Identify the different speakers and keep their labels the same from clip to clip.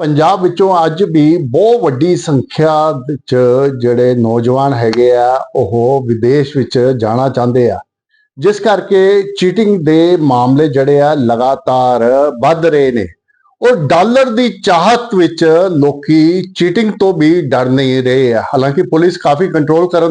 Speaker 1: ਪੰਜਾਬ ਵਿੱਚੋਂ ਅੱਜ ਵੀ ਬਹੁਤ ਵੱਡੀ ਸੰਖਿਆ ਵਿੱਚ ਜਿਹੜੇ ਨੌਜਵਾਨ ਹੈਗੇ ਆ, ਉਹ ਵਿਦੇਸ਼ ਵਿੱਚ ਜਾਣਾ ਚਾਹੁੰਦੇ ਆ। ਜਿਸ ਕਰਕੇ ਚੀਟਿੰਗ ਦੇ ਮਾਮਲੇ ਜਿਹੜੇ ਆ ਲਗਾਤਾਰ ਵੱਧ ਰਹੇ ਨੇ। ਔਰ ਡਾਲਰ ਦੀ ਚਾਹਤ ਵਿੱਚ ਲੋਕੀ ਚੀਟਿੰਗ ਤੋਂ ਵੀ ਡਰ ਨਹੀਂ ਰਹੇ ਆ। ਹਾਲਾਂਕਿ ਪੁਲਿਸ ਕਾਫੀ ਕੰਟਰੋਲ ਕਰਨ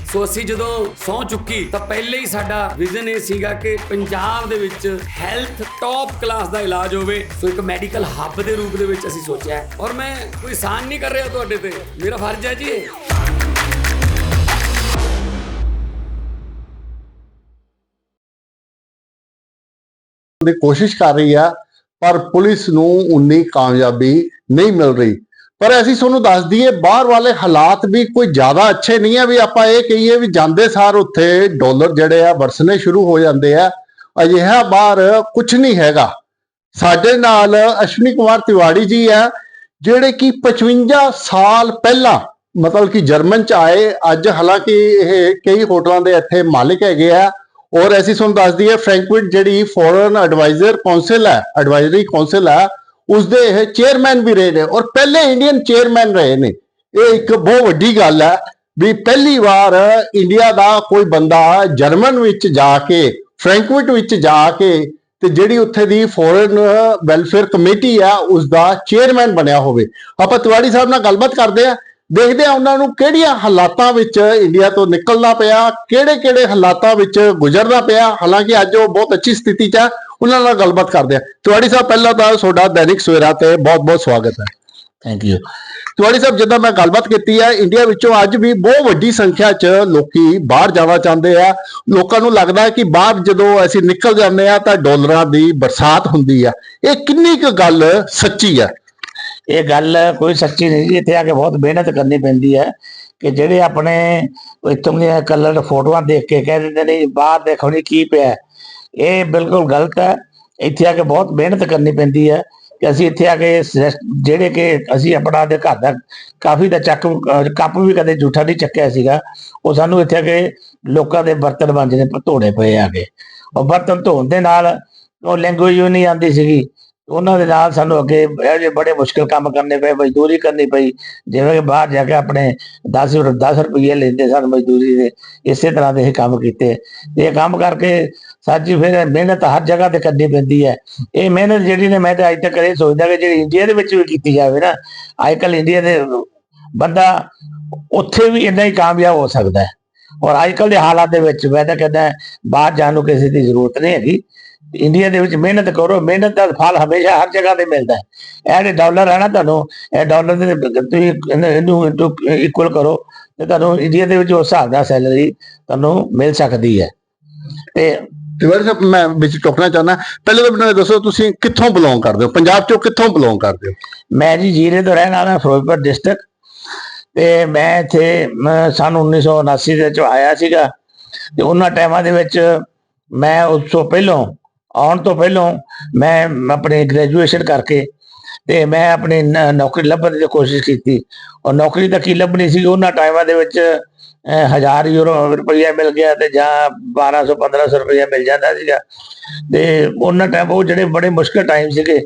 Speaker 2: ਸੋ ਅਸੀਂ ਜਦੋਂ ਸੌ ਚੁੱਕੀ ਤਾਂ ਪਹਿਲੇ ਹੀ ਸਾਡਾ ਵਿਜ਼ਨ ਇਹ ਸੀਗਾ ਕਿ ਪੰਜਾਬ ਦੇ ਵਿੱਚ ਹੈਲਥ ਟੌਪ ਕਲਾਸ ਦਾ ਇਲਾਜ ਹੋਵੇ। ਸੋ ਇੱਕ ਮੈਡੀਕਲ ਹੱਬ ਦੇ ਰੂਪ ਦੇ ਵਿੱਚ ਅਸੀਂ ਸੋਚਿਆ ਔਰ ਮੈਂ ਕੋਈ ਸਾਨ ਨਹੀਂ ਕਰ ਰਿਹਾ ਤੁਹਾਡੇ ਤੇ। ਮੇਰਾ ਫਰਜ਼ ਹੈ ਜੀ ਇਹ।
Speaker 1: ਦੀ ਕੋਸ਼ਿਸ਼ ਕਰ ਰਹੀ ਆ, ਪਰ ਪੁਲਿਸ ਨੂੰ ਉਨੀ ਕਾਮਯਾਬੀ ਨਹੀਂ ਮਿਲ ਰਹੀ। ਪਰ ਅਸੀਂ ਤੁਹਾਨੂੰ ਦੱਸ ਦਈਏ, ਬਾਹਰ ਵਾਲੇ ਹਾਲਾਤ ਵੀ ਕੋਈ ਜ਼ਿਆਦਾ ਅੱਛੇ ਨਹੀਂ ਆ ਵੀ ਆਪਾਂ ਇਹ ਕਹੀਏ ਵੀ ਜਾਂਦੇ ਸਾਰ ਉੱਥੇ ਡਾਲਰ ਜਿਹੜੇ ਆ ਵਰਸਣੇ ਸ਼ੁਰੂ ਹੋ ਜਾਂਦੇ ਆ। ਅਜਿਹਾ ਬਾਹਰ ਕੁਝ ਨਹੀਂ ਹੈਗਾ। ਸਾਡੇ ਨਾਲ ਅਸ਼ਵਨੀ ਕੁਮਾਰ ਤਿਵਾੜੀ ਜੀ ਆ, ਜਿਹੜੇ ਕਿ 55 ਸਾਲ ਪਹਿਲਾਂ, ਮਤਲਬ ਕਿ ਜਰਮਨ ਚ ਆਏ, ਅੱਜ ਹਾਲਾਂਕਿ ਇਹ ਕਈ ਹੋਟਲਾਂ ਦੇ ਇੱਥੇ ਮਾਲਿਕ ਹੈਗੇ ਆ। ਔਰ ਅਸੀਂ ਤੁਹਾਨੂੰ ਦੱਸ ਦਈਏ ਫ੍ਰੈਂਕਫਰਟ ਜਿਹੜੀ ਫੋਰਨ ਐਡਵਾਈਜ਼ਰ ਕਾਉਂਸਲ ਹੈ ਐਡਵਾਈਜ਼ਰੀ ਕਾਉਂਸਲ ਹੈ ਉਸਦੇ ਇਹ ਚੇਅਰਮੈਨ ਵੀ ਰਹੇ ਨੇ ਔਰ ਪਹਿਲੇ ਇੰਡੀਅਨ ਚੇਅਰਮੈਨ ਰਹੇ ਨੇ। ਇਹ ਇੱਕ ਬਹੁਤ ਵੱਡੀ ਗੱਲ ਹੈ ਵੀ ਪਹਿਲੀ ਵਾਰ ਇੰਡੀਆ ਦਾ ਕੋਈ ਬੰਦਾ ਜਰਮਨ ਵਿੱਚ ਜਾ ਕੇ ਫ੍ਰੈਂਕਫਰਟ ਵਿੱਚ ਜਾ ਕੇ ਤੇ ਜਿਹੜੀ ਉੱਥੇ ਦੀ ਫੋਰਨ ਵੈਲਫੇਅਰ ਕਮੇਟੀ ਆ ਉਸ ਦਾ ਚੇਅਰਮੈਨ ਬਣਿਆ ਹੋਵੇ। ਆਪਾਂ ਤਿਵਾੜੀ ਸਾਹਿਬ ਨਾਲ ਗੱਲਬਾਤ ਕਰਦੇ ਆ ਦੇਖਦੇ ਆ ਉਹਨਾਂ ਨੂੰ ਕਿਹੜੀਆਂ ਹਾਲਾਤਾਂ ਵਿੱਚ ਇੰਡੀਆ ਤੋਂ ਨਿਕਲਣਾ ਪਿਆ ਕਿਹੜੇ ਕਿਹੜੇ ਹਾਲਾਤਾਂ ਵਿੱਚ ਗੁਜ਼ਰਨਾ ਪਿਆ। ਹਾਲਾਂਕਿ ਅੱਜ ਉਹ ਬਹੁਤ ਅੱਛੀ ਸਥਿਤੀ 'ਚ ਆ ਉਹਨਾਂ ਨਾਲ ਗੱਲਬਾਤ ਕਰਦੇ ਆ ਤਿਵਾੜੀ ਸਾਹਿਬ ਪਹਿਲਾਂ ਤਾਂ ਤੁਹਾਡਾ ਦੈਨਿਕ ਸਵੇਰਾ ਤੇ ਬਹੁਤ ਬਹੁਤ ਸਵਾਗਤ ਹੈ।
Speaker 3: ਥੈਂਕ ਯੂ
Speaker 1: ਤਿਵਾੜੀ ਸਾਹਿਬ ਜਿੱਦਾਂ ਮੈਂ ਗੱਲਬਾਤ ਕੀਤੀ ਹੈ ਇੰਡੀਆ ਵਿੱਚੋਂ ਅੱਜ ਵੀ ਬਹੁਤ ਵੱਡੀ ਸੰਖਿਆ 'ਚ ਲੋਕੀ ਬਾਹਰ ਜਾਣਾ ਚਾਹੁੰਦੇ ਆ। ਲੋਕਾਂ ਨੂੰ ਲੱਗਦਾ ਹੈ ਕਿ ਬਾਹਰ ਜਦੋਂ ਅਸੀਂ ਨਿਕਲ ਜਾਂਦੇ ਆ ਤਾਂ ਡਾਲਰਾਂ ਦੀ ਬਰਸਾਤ ਹੁੰਦੀ ਆ। ਇਹ ਕਿੰਨੀ ਕੁ ਗੱਲ ਸੱਚੀ ਆ?
Speaker 3: ਇਹ ਗੱਲ ਕੋਈ ਸੱਚੀ ਨਹੀਂ ਜੀ। ਇੱਥੇ ਆ ਕੇ ਬਹੁਤ ਮਿਹਨਤ ਕਰਨੀ ਪੈਂਦੀ ਹੈ ਕਿ ਜਿਹੜੇ ਆਪਣੇ ਇੱਥੋਂ ਦੀਆਂ ਕਲਰ ਫੋਟੋਆਂ ਦੇਖ ਕੇ ਕਹਿ ਦਿੰਦੇ ਨੇ, ਬਾਹਰ ਦੇਖੋ ਨਹੀਂ ਕੀ ਪਿਆ ਇਹ ਬਿਲਕੁਲ ਗਲਤ ਹੈ। ਇੱਥੇ ਆ ਕੇ ਬਹੁਤ ਮਿਹਨਤ ਕਰਨੀ ਪੈਂਦੀ ਹੈ ਕਿ ਅਸੀਂ ਇੱਥੇ ਆ ਕੇ ਜਿਹੜੇ ਕਿ ਅਸੀਂ ਆਪਣਾ ਦੇ ਘਰ ਦਾ ਕਾਫੀ ਦਾ ਚੱਕ, ਕੱਪ ਵੀ ਕਦੇ ਝੂਠਾ ਨਹੀਂ ਚੱਕਿਆ ਸੀਗਾ। ਉਹ ਸਾਨੂੰ ਇੱਥੇ ਆ ਕੇ ਲੋਕਾਂ ਦੇ ਬਰਤਨ ਮਾਂਜਣੇ ਧੋਣੇ ਪਏ ਆ ਕੇ। ਉਹ ਬਰਤਨ ਧੋਣ ਦੇ ਨਾਲ ਉਹ ਲੈਂਗੁਏਜ ਵੀ ਨਹੀਂ ਆਉਂਦੀ ਸੀਗੀ। ਉਹਨਾਂ ਦੇ ਨਾਲ ਸਾਨੂੰ ਅੱਗੇ ਇਹੋ ਜਿਹੇ ਬੜੇ ਮੁਸ਼ਕਲ ਕੰਮ ਕਰਨੇ ਪਏ, ਮਜ਼ਦੂਰੀ ਕਰਨੀ ਪਈ। ਜਿਵੇਂ ਕਿ ਬਾਹਰ ਜਾ ਕੇ ਆਪਣੇ 10 10 ਰੁਪਏ ਲੈਂਦੇ ਸਨ ਮਜ਼ਦੂਰੀ ਦੇ, ਇਸੇ ਤਰ੍ਹਾਂ ਦੇ ਇਹ ਕੰਮ ਕੀਤੇ। ਇਹ ਕੰਮ ਕਰਕੇ ਸਾਡੀ ਫਿਰ ਮਿਹਨਤ ਹਰ ਜਗ੍ਹਾ ਤੇ ਕਰਨੀ ਪੈਂਦੀ ਹੈ। ਇਹ ਮਿਹਨਤ ਜਿਹੜੀ ਨੇ ਮੈਂ ਤਾਂ ਅੱਜ ਤੱਕ ਇਹ ਸੋਚਦਾ ਕਿ ਜਿਹੜੀ ਇੰਡੀਆ ਦੇ ਵਿੱਚ ਵੀ ਕੀਤੀ ਜਾਵੇ ਨਾ, ਅੱਜ ਕੱਲ ਇੰਡੀਆ ਦੇ ਬੰਦਾ ਉੱਥੇ ਵੀ ਇੰਨਾ ਹੀ ਕਾਮਯਾਬ ਹੋ ਸਕਦਾ ਹੈ। ਔਰ ਅੱਜ ਕੱਲ ਦੇ ਹਾਲਾਤ ਦੇ ਵਿੱਚ ਮੈਂ ਤਾਂ ਕਹਿੰਦਾ ਬਾਹਰ ਜਾਣ ਨੂੰ ਕਿਸੇ ਦੀ ਜ਼ਰੂਰਤ ਨਹੀਂ ਹੈਗੀ। ਇੰਡੀਆ ਦੇ ਵਿੱਚ ਮਿਹਨਤ ਕਰੋ ਮਿਹਨਤ ਦਾ ਫਲ ਹਮੇਸ਼ਾ ਹਰ ਜਗ੍ਹਾ ਤੇ ਮਿਲਦਾ ਹੈ। ਇਹ ਡਾਲਰ ਹੈ ਨਾ ਤੁਹਾਨੂੰ ਇਹ ਡਾਲਰ ਦੇ ਤੁਸੀਂ ਇਹਨੂੰ- ਇਕੁਅਲ ਕਰੋ ਤੇ ਤੁਹਾਨੂੰ ਇੰਡੀਆ ਦੇ ਵਿੱਚ ਉਸ ਹਿਸਾਬ ਦਾ ਸੈਲਰੀ ਤੁਹਾਨੂੰ ਮਿਲ ਸਕਦੀ ਹੈ। ਤੇ
Speaker 1: ਤਿਵਾੜੀ ਸਾਹਿਬ ਮੈਂ ਵਿੱਚ ਟੋਕਣਾ ਚਾਹੁੰਦਾ ਪਹਿਲੇ ਤਾਂ ਮੈਨੂੰ ਦੱਸੋ ਤੁਸੀਂ ਕਿੱਥੋਂ ਬਿਲੋਂਗ ਕਰਦੇ ਹੋ? ਪੰਜਾਬ ਚੋਂ ਕਿੱਥੋਂ ਬਿਲੋਂਗ ਕਰਦੇ ਹੋ?
Speaker 3: ਮੈਂ ਜੀ ਜੀਰੇ ਤੋਂ ਰਹਿਣ ਵਾਲਾ ਫਿਰੋਜ਼ਪੁਰ ਡਿਸਟ੍ਰਿਕਟ ਤੇ ਮੈਂ ਇੱਥੇ ਮੈਂ ਸਨ 1979 ਦੇ ਵਿੱਚ ਆਇਆ ਸੀਗਾ। ਤੇ ਉਹਨਾਂ ਟਾਈਮਾਂ ਦੇ ਵਿੱਚ ਮੈਂ ਉਸ ਤੋਂ ਪਹਿਲਾਂ ਆਉਣ ਤੋਂ ਪਹਿਲਾਂ ਮੈਂ ਆਪਣੇ ਗ੍ਰੈਜੂਏਸ਼ਨ ਕਰਕੇ ਤੇ ਮੈਂ ਆਪਣੀ ਨੌਕਰੀ ਲੱਭਣ ਦੀ ਕੋਸ਼ਿਸ਼ ਕੀਤੀ। ਔਰ ਨੌਕਰੀ ਤਾਂ ਕੀ ਲੱਭਣੀ ਸੀ? ਉਹਨਾਂ ਟਾਈਮਾਂ ਦੇ ਵਿੱਚ ਅਹ, 1000 ਯੂਰੋ ਰੁਪਈਆ ਮਿਲ ਗਿਆ ਤੇ ਜਾਂ 1200 1500 ਰੁਪਈਆ ਮਿਲ ਜਾਂਦਾ ਸੀਗਾ। ਤੇ ਉਹਨਾਂ ਟਾਈਮ ਉਹ ਜਿਹੜੇ ਬੜੇ ਮੁਸ਼ਕਲ ਟਾਈਮ ਸੀਗੇ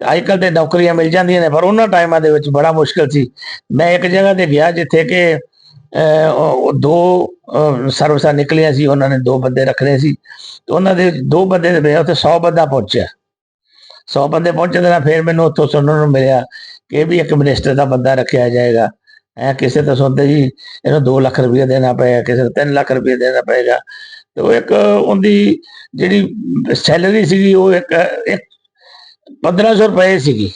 Speaker 3: ਅੱਜ ਕੱਲ ਤੇ ਨੌਕਰੀਆਂ ਮਿਲ ਜਾਂਦੀਆਂ ਨੇ, ਪਰ ਉਹਨਾਂ ਟਾਈਮਾਂ ਦੇ ਵਿੱਚ ਬੜਾ ਮੁਸ਼ਕਲ ਸੀ। ਮੈਂ ਇੱਕ ਜਗ੍ਹਾ ਤੇ ਗਿਆ ਜਿੱਥੇ ਕਿ ਦੋ ਸਰਵਿਸਾਂ ਨਿਕਲੀਆਂ ਸੀ, ਉਹਨਾਂ ਨੇ ਦੋ ਬੰਦੇ ਰੱਖਣੇ ਸੀ। ਤੇ ਉਹਨਾਂ ਦੇ ਦੋ ਬੰਦੇ ਦੇ ਉੱਥੇ 100 ਬੰਦਾ ਪਹੁੰਚਿਆ। 100 ਬੰਦੇ ਪਹੁੰਚਣ ਦੇ ਨਾਲ ਫਿਰ ਮੈਨੂੰ ਉੱਥੋਂ ਸੁਣਨ ਨੂੰ ਮਿਲਿਆ ਕਿ ਵੀ ਇੱਕ ਮਿਨਿਸਟਰ ਦਾ ਬੰਦਾ ਰੱਖਿਆ ਜਾਏਗਾ। ਐ ਕਿਸੇ ਤੋਂ ਸੁਣਦੇ ਜੀ, ਇਹਨੂੰ 2 ਲੱਖ ਰੁਪਏ ਦੇਣਾ ਪਏਗਾ, ਕਿਸੇ ਨੂੰ 3 ਲੱਖ ਰੁਪਏ ਦੇਣਾ ਪਏਗਾ। ਤੇ ਉਹ ਇੱਕ ਉਹਦੀ ਜਿਹੜੀ ਸੈਲਰੀ ਸੀਗੀ, ਉਹ ਇੱਕ ਇੱਕ 1500 ਰੁਪਏ ਸੀਗੀ।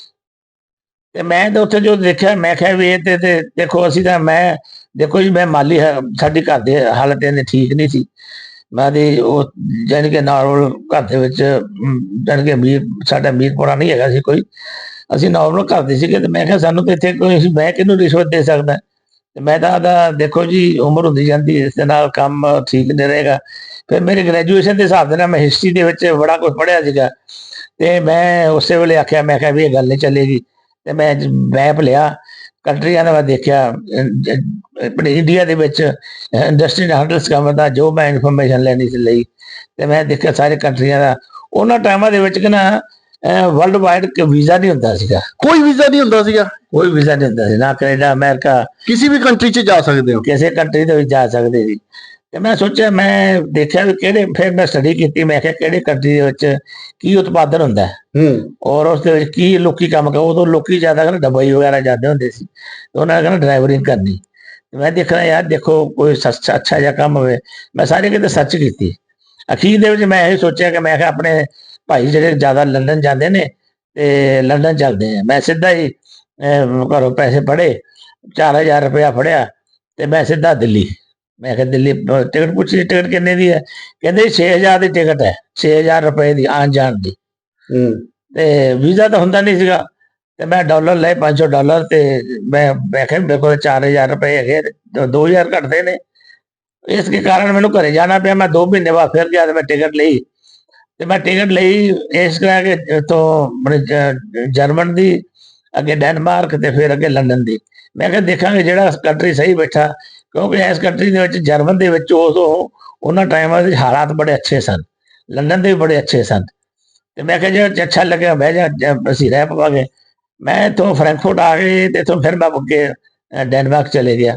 Speaker 3: ਤੇ ਮੈਂ ਤਾਂ ਉੱਥੇ ਜੋ ਦੇਖਿਆ ਮੈਂ ਕਿਹਾ ਵੀ ਇਹ ਤੇ ਦੇਖੋ ਅਸੀਂ ਤਾਂ ਮੈਂ ਦੇਖੋ ਜੀ ਮੈਂ ਮਾਲੀ ਸਾਡੀ ਘਰ ਦੀ ਹਾਲਤ ਇਹਨੇ ਠੀਕ ਨਹੀਂ ਸੀ। ਮੈਂ ਦੀ ਉਹ ਜਾਣੀ ਕਿ ਨਾਰਮਲ ਘਰ ਦੇ ਵਿੱਚ ਅਮ, ਜਾਣੀ ਕਿ ਅਮੀਰ ਸਾਡਾ ਅਮੀਰਪੁਰਾ ਨਹੀਂ ਹੈਗਾ ਸੀ ਕੋਈ। ਅਸੀਂ ਨਾਰਮਲ ਘਰ ਦੇ ਸੀਗੇ ਤੇ ਮੈਂ ਕਿਹਾ ਸਾਨੂੰ ਤੇ ਇੱਥੇ ਕੋਈ ਮੈਂ ਕਿਹਨੂੰ ਰਿਸ਼ਵਤ ਦੇ ਸਕਦਾ? ਤੇ ਮੈਂ ਤਾਂ ਆਦਾ ਦੇਖੋ ਜੀ ਉਮਰ ਹੁੰਦੀ ਜਾਂਦੀ ਹੈ, ਇਸ ਦੇ ਨਾਲ ਕੰਮ ਠੀਕ ਨਹੀਂ ਰਹੇਗਾ। ਫਿਰ ਮੇਰੀ ਗ੍ਰੈਜੂਏਸ਼ਨ ਦੇ ਹਿਸਾਬ ਦੇ ਨਾਲ ਮੈਂ ਹਿਸਟਰੀ ਦੇ ਵਿੱਚ ਬੜਾ ਕੁਝ ਪੜ੍ਹਿਆ ਸੀਗਾ। ਤੇ ਮੈਂ ਉਸੇ ਵੇਲੇ ਆਖਿਆ ਮੈਂ ਕਿਹਾ ਵੀ ਇਹ ਗੱਲ ਨਹੀਂ ਚੱਲੇਗੀ। ਤੇ ਮੈਂ ਮੈਪ ਲਿਆ ਕੰਟਰੀਆਂ ਦਾ ਮੈਂ ਦੇਖਿਆ ਆਪਣੇ ਇੰਡੀਆ ਦੇ ਵਿੱਚ ਇੰਡਸਟਰੀਅਲ ਹੈਂਡਲਸ ਕੰਮ ਦਾ ਜੋ ਮੈਂ ਇਨਫੋਰਮੇਸ਼ਨ ਲੈਣੀ ਸੀ ਲਈ ਤੇ ਮੈਂ ਦੇਖਿਆ ਸਾਰੇ ਕੰਟਰੀਆਂ ਦਾ। ਉਹਨਾਂ ਟਾਈਮਾਂ ਦੇ ਵਿੱਚ ਕਿ ਨਾ ਵਰਲਡ ਵਾਈਡ ਵੀਜ਼ਾ ਨਹੀਂ ਹੁੰਦਾ ਸੀਗਾ।
Speaker 1: ਕੋਈ ਵੀਜ਼ਾ ਨਹੀਂ ਹੁੰਦਾ ਸੀਗਾ?
Speaker 3: ਕੋਈ ਵੀਜ਼ਾ ਨਹੀਂ ਹੁੰਦਾ ਸੀ ਨਾ ਕੈਨੇਡਾ ਅਮਰੀਕਾ
Speaker 1: ਕਿਸੇ ਵੀ ਕੰਟਰੀ 'ਚ ਜਾ ਸਕਦੇ ਹੋ?
Speaker 3: ਕਿਸੇ ਕੰਟਰੀ ਦੇ ਵਿੱਚ ਜਾ ਸਕਦੇ ਸੀ। ਤੇ ਮੈਂ ਸੋਚਿਆ ਮੈਂ ਦੇਖਿਆ ਵੀ ਕਿਹੜੇ ਫਿਰ ਮੈਂ ਸਟੱਡੀ ਕੀਤੀ ਮੈਂ ਕਿਹਾ ਕਿਹੜੇ ਕੰਟਰੀ ਦੇ ਵਿੱਚ ਕੀ ਉਤਪਾਦਨ ਹੁੰਦਾ ਹੈ।
Speaker 1: ਹੂੰ।
Speaker 3: ਔਰ ਉਸ ਦੇ ਵਿੱਚ ਕੀ ਲੋਕੀ ਕੰਮ ਕਰ ਉਦੋਂ ਲੋਕੀ ਜ਼ਿਆਦਾ ਕਰ ਦੁਬਈ ਵਗੈਰਾ ਜਾਂਦੇ ਹੁੰਦੇ ਸੀ ਤੇ ਉਹਨਾਂ ਨੇ ਕਹਿੰਦਾ ਡਰਾਈਵਰਿੰਗ ਕਰਨੀ। ਮੈਂ ਦੇਖਣਾ ਯਾਰ ਦੇਖੋ ਕੋਈ ਸੱਚਾ ਅੱਛਾ ਜਿਹਾ ਕੰਮ ਹੋਵੇ। ਮੈਂ ਸਾਰੇ ਕਿਤੇ ਸਰਚ ਕੀਤੀ। ਅਖੀਰ ਦੇ ਵਿੱਚ ਮੈਂ ਇਹ ਸੋਚਿਆ ਕਿ ਮੈਂ ਕਿਹਾ ਆਪਣੇ ਭਾਈ ਜਿਹੜੇ ਜ਼ਿਆਦਾ ਲੰਡਨ ਜਾਂਦੇ ਨੇ ਤੇ ਲੰਡਨ ਚੱਲਦੇ ਆ। ਮੈਂ ਸਿੱਧਾ ਹੀ ਘਰੋਂ ਪੈਸੇ ਫੜੇ 4000 ਰੁਪਇਆ ਫੜਿਆ ਤੇ ਮੈਂ ਸਿੱਧਾ ਦਿੱਲੀ। ਮੈਂ ਕਿਹਾ ਦਿੱਲੀ ਟਿਕਟ ਪੁੱਛੀ ਟਿਕਟ ਕਿੰਨੇ ਦੀ ਹੈ? ਕਹਿੰਦੇ 6000 ਦੀ ਟਿਕਟ ਹੈ 6000 ਰੁਪਏ ਦੀ ਆਉਣ ਜਾਣ ਦੀ।
Speaker 1: ਹੂੰ।
Speaker 3: ਤੇ ਵੀਜ਼ਾ ਤਾਂ ਹੁੰਦਾ ਨਹੀਂ ਸੀਗਾ। ਤੇ ਮੈਂ ਡਾਲਰ ਲਏ 500 ਡਾਲਰ ਤੇ ਮੈਂ ਮੈਂ ਕਿਹਾ ਮੇਰੇ ਕੋਲ 4000 ਰੁਪਏ ਹੈਗੇ ਤੇ 2000 ਘੱਟਦੇ ਨੇ। ਇਸ ਦੇ ਕਾਰਨ ਮੈਨੂੰ ਘਰੇ ਜਾਣਾ ਪਿਆ ਮੈਂ 2 ਮਹੀਨੇ ਬਾਅਦ ਫਿਰ ਗਿਆ ਤੇ ਮੈਂ ਟਿਕਟ ਲਈ। ਤੇ ਮੈਂ ਟਿਕਟ ਲਈ ਇਸ ਤਰ੍ਹਾਂ ਕਿ ਤੋਂ ਜਰਮਨ ਦੀ ਅੱਗੇ ਡੈਨਮਾਰਕ ਤੇ ਫਿਰ ਅੱਗੇ ਲੰਡਨ ਦੀ। ਮੈਂ ਕਿਹਾ ਦੇਖਾਂਗੇ ਜਿਹੜਾ ਕੰਟਰੀ ਸਹੀ ਬੈਠਾ। ਕਿਉਂਕਿ ਇਸ ਕੰਟਰੀ ਦੇ ਵਿੱਚ ਜਰਮਨ ਦੇ ਵਿੱਚ ਉਦੋਂ ਉਹਨਾਂ ਟਾਈਮਾਂ ਦੇ ਹਾਲਾਤ ਬੜੇ ਅੱਛੇ ਸਨ। ਲੰਡਨ ਦੇ ਵੀ ਬੜੇ ਅੱਛੇ ਸਨ। ਤੇ ਮੈਂ ਕਿਹਾ ਜੇ ਅੱਛਾ ਲੱਗਿਆ ਬਹਿ ਜਾ ਅਸੀਂ ਰਹਿ ਪਵਾਂਗੇ ਮੈਂ ਇੱਥੋਂ ਫਰੈਂਕਫਰਟ ਆ ਕੇ ਤੇ ਇੱਥੋਂ ਫਿਰ ਮੈਂ ਅੱਗੇ ਡੈਨਮਾਰਕ ਚਲੇ ਗਿਆ।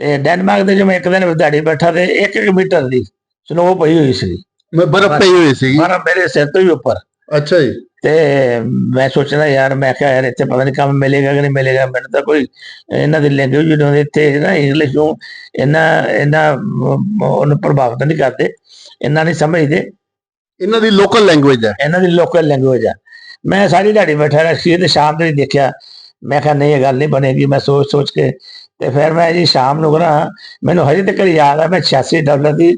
Speaker 3: ਤੇ ਡੈਨਮਾਰਕ ਦੇ ਜੋ ਮੈਂ ਇੱਕ ਦਿਨ ਦਿਹਾੜੀ ਬੈਠਾ ਤੇ 1 ਮੀਟਰ ਦੀ ਸਨੋ ਪਈ ਹੋਈ ਸੀ।
Speaker 1: ਮੈਂ ਬਰਫ਼ ਪਈ ਹੋਈ ਸੀ
Speaker 3: ਮਾਰਾ ਮੇਰੇ ਸਿਰ ਤੋਂ ਵੀ ਉੱਪਰ।
Speaker 1: ਅੱਛਾ ਜੀ।
Speaker 3: ਤੇ ਮੈਂ ਸੋਚਣਾ ਯਾਰ ਮੈਂ ਕਿਹਾ ਯਾਰ ਇੱਥੇ ਪਤਾ ਨਹੀਂ ਕੰਮ ਮਿਲੇਗਾ ਕਿ ਨਹੀਂ ਮਿਲੇਗਾ। ਮੈਨੂੰ ਤਾਂ ਕੋਈ ਇਹਨਾਂ ਦੀ ਲੈਂਗੁਏਜ ਜਦੋਂ ਇੱਥੇ ਨਾ ਇੰਗਲਿਸ਼ ਨੂੰ ਇਹਨਾਂ ਇਹਨਾਂ ਉਹਨੂੰ ਪ੍ਰਭਾਵਿਤ ਨਹੀਂ ਕਰਦੇ ਇਹਨਾਂ ਨਹੀਂ ਸਮਝਦੇ।
Speaker 1: ਇਹਨਾਂ ਦੀ ਲੋਕਲ ਲੈਂਗੁਏਜ ਹੈ।
Speaker 3: ਇਹਨਾਂ ਦੀ ਲੋਕਲ ਲੈਂਗੁਏਜ ਆ। ਮੈਂ ਸਾਰੀ ਦਿਹਾੜੀ ਬੈਠਾ ਰਿਹਾ ਸੀ ਤੇ ਸ਼ਾਮ ਦੇ ਦੇਖਿਆ। ਮੈਂ ਕਿਹਾ ਨਹੀਂ ਇਹ ਗੱਲ ਨਹੀਂ ਬਣੇਗੀ ਮੈਂ ਸੋਚ ਸੋਚ ਕੇ। ਤੇ ਫਿਰ ਮੈਂ ਜੀ ਸ਼ਾਮ ਨੂੰ ਕਰਾਂ ਮੈਨੂੰ ਹਜੇ ਤੱਕ ਯਾਦ ਆ ਮੈਂ 86 ਡਾਲਰ ਦੀ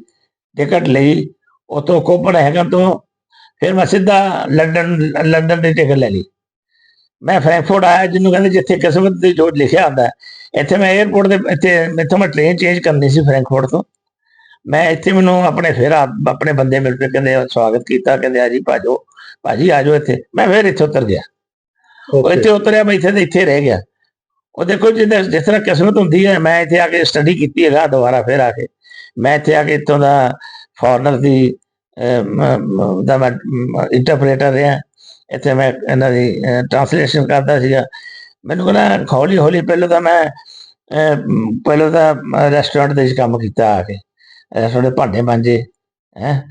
Speaker 3: ਟਿਕਟ ਲਈ। ਉਤੋਂ ਕੋਪਨਹੈਗਨ ਤੋਂ ਫਿਰ ਮੈਂ ਸਿੱਧਾ ਲੰਡਨ ਲੰਡਨ ਦੀ ਟਿਕਟ ਲੈ ਲਈ। ਮੈਂ ਫਰੈਂਕਫਰਟ ਆਇਆ ਜਿਹਨੂੰ ਕਹਿੰਦੇ ਜਿੱਥੇ ਕਿਸਮਤ ਦੀ ਜੋ ਲਿਖਿਆ ਹੁੰਦਾ। ਇੱਥੇ ਮੈਂ 에어ਪੋਰਟ ਦੇ ਇੱਥੇ ਇੱਥੋਂ ਮੈਂ ਟ੍ਰੇਨ ਚੇਂਜ ਕਰਨੀ ਸੀ ਫਰੈਂਕਫਰਟ ਤੋਂ। ਮੈਂ ਇੱਥੇ ਮੈਨੂੰ ਆਪਣੇ ਫਿਰ ਆਪਣੇ ਬੰਦੇ ਮਿਲ ਪਏ ਕਹਿੰਦੇ ਸਵਾਗਤ ਕੀਤਾ ਕਹਿੰਦੇ ਆ ਜੀ ਭਾਜੋ ਭਾਜੀ ਆ ਜਾਓ ਇੱਥੇ। ਮੈਂ ਫਿਰ ਇੱਥੇ ਉਤਰ ਗਿਆ। ਉਹ. ਇੱਥੇ ਉਤਰਿਆ ਮੈਂ ਇੱਥੇ ਦੇ ਇੱਥੇ ਰਹਿ ਗਿਆ। ਉਹ ਦੇਖੋ ਜਿੱਦਾਂ ਜਿਸ ਤਰ੍ਹਾਂ ਕਿਸਮਤ ਹੁੰਦੀ ਹੈ ਮੈਂ ਇੱਥੇ ਆ ਕੇ ਸਟੱਡੀ ਕੀਤੀ ਹੈਗਾ ਦੁਬਾਰਾ ਫਿਰ ਆ ਕੇ। ਮੈਂ ਇੱਥੇ ਆ ਕੇ ਇੱਥੋਂ ਦਾ ਫੋਰਨਰ ਦੀ ਦਾ ਮੈਂ ਇੰਟਰਪ੍ਰੀਟਰ ਰਿਹਾ। ਇੱਥੇ ਮੈਂ ਇਹਨਾਂ ਦੀ ਟ੍ਰਾਂਸਲੇਸ਼ਨ ਕਰਦਾ ਸੀਗਾ। ਮੈਨੂੰ ਕਹਿੰਦਾ, ਹੌਲੀ ਹੌਲੀ ਪਹਿਲਾਂ ਤਾਂ ਮੈਂ ਪਹਿਲਾਂ ਤਾਂ ਰੈਸਟੋਰੈਂਟ ਦੇ ਵਿੱਚ ਕੰਮ ਕੀਤਾ ਆ ਕੇ। ਰੈਸਟੋਰੈਂਟ ਦੇ ਭਾਂਡੇ ਮਾਂਜੇ, ਹੈ।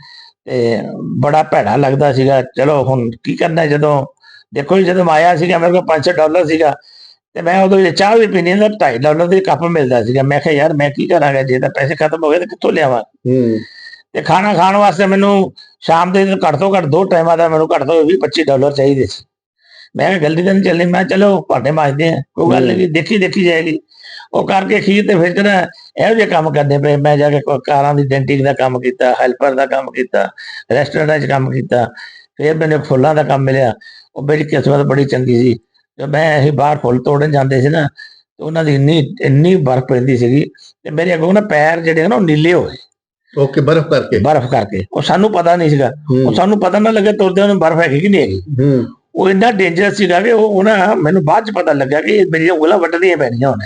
Speaker 3: ਤੇ ਬੜਾ ਭੈੜਾ ਲੱਗਦਾ ਸੀਗਾ। ਚਲੋ, ਹੁਣ ਕੀ ਕਰਨਾ ਜਦੋਂ, ਦੇਖੋ ਜੀ, ਜਦੋਂ ਆਇਆ ਸੀਗਾ, ਮੇਰੇ ਕੋਲ 500 ਡਾਲਰ ਸੀਗਾ। ਤੇ ਮੈਂ ਉਦੋਂ ਚਾਹ ਵੀ ਪੀਣੀ ਤਾਂ 2.5 ਡਾਲਰ ਦੇ ਕੱਪ ਮਿਲਦਾ ਸੀਗਾ। ਮੈਂ ਕਿਹਾ, ਯਾਰ, ਮੈਂ ਕੀ ਕਰਾਂਗਾ? ਜੇ ਤਾਂ ਪੈਸੇ ਖਤਮ ਹੋ ਗਏ, ਤਾਂ ਕਿੱਥੋਂ ਲਿਆਵਾਂ?
Speaker 1: ਹੂੰ।
Speaker 3: ਤੇ ਖਾਣਾ ਖਾਣ ਵਾਸਤੇ ਮੈਨੂੰ ਸ਼ਾਮ ਦੇ ਘੱਟ ਤੋਂ ਘੱਟ ਦੋ ਟਾਈਮਾਂ ਦਾ ਮੈਨੂੰ ਘੱਟ ਤੋਂ 20 25 ਡਾਲਰ ਚਾਹੀਦੇ ਸੀ। ਮੈਂ ਕਿਹਾ ਗਲਤੀ ਤਾਂ ਨਹੀਂ ਚੱਲਣੀ ਮੈਂ ਚਲੋ ਭਾਂਡੇ ਮਾਂਜਦੇ ਆ ਕੋਈ ਗੱਲ ਨਹੀਂ ਦੇਖੀ ਦੇਖੀ ਜਾਏਗੀ। ਉਹ ਕਰਕੇ ਖੀਰ ਤੇ ਫਿਰ ਨਾ ਇਹੋ ਜਿਹੇ ਕੰਮ ਕਰਨੇ ਪਏ ਮੈਂ ਜਾ ਕੇ ਕਾਰਾਂ ਦੀ ਡੈਂਟਿੰਗ ਦਾ ਕੰਮ ਕੀਤਾ ਹੈਲਪਰ ਦਾ ਕੰਮ ਕੀਤਾ ਰੈਸਟੋਰੈਂਟਾਂ 'ਚ ਕੰਮ ਕੀਤਾ ਫਿਰ ਮੈਨੂੰ ਫੁੱਲਾਂ ਦਾ ਕੰਮ ਮਿਲਿਆ। ਉਹ ਮੇਰੀ ਕਿਸਮਤ ਬੜੀ ਚੰਗੀ ਸੀ। ਤੇ ਮੈਂ ਅਸੀਂ ਬਾਹਰ ਫੁੱਲ ਤੋੜਨ ਜਾਂਦੇ ਸੀ ਨਾ ਤੇ ਉਹਨਾਂ ਦੀ ਇੰਨੀ ਇੰਨੀ ਬਰਫ਼ ਪੈਂਦੀ ਸੀਗੀ ਤੇ ਮੇਰੇ ਅੱਗੋਂ ਨਾ ਪੈਰ ਜਿਹੜੇ ਨਾ ਉਹ ਨੀਲੇ ਹੋ ਗਏ।
Speaker 1: ਓਕੇ ਬਰਫ਼ ਕਰਕੇ।
Speaker 3: ਬਰਫ਼ ਕਰਕੇ। ਉਹ ਸਾਨੂੰ ਪਤਾ ਨਹੀਂ ਸੀਗਾ। ਉਹ ਸਾਨੂੰ ਪਤਾ ਨਾ ਲੱਗਾ ਤੁਰਦੇ ਉਹਨੂੰ ਬਰਫ਼ ਹੈਗੀ ਕਿ ਨਹੀਂ ਹੈਗੀ।
Speaker 1: ਹੂੰ।
Speaker 3: ਉਹ ਇੰਨਾ ਡੇਂਜਰਸ ਸੀਗਾ ਕਿ ਉਹ ਉਹਨਾਂ ਮੈਨੂੰ ਬਾਅਦ ਚ ਪਤਾ ਲੱਗਾ ਕਿ ਮੇਰੀਆਂ ਉਂਗਲਾਂ ਵੱਢਣੀਆਂ ਪੈਣੀਆਂ ਉਹਨੇ।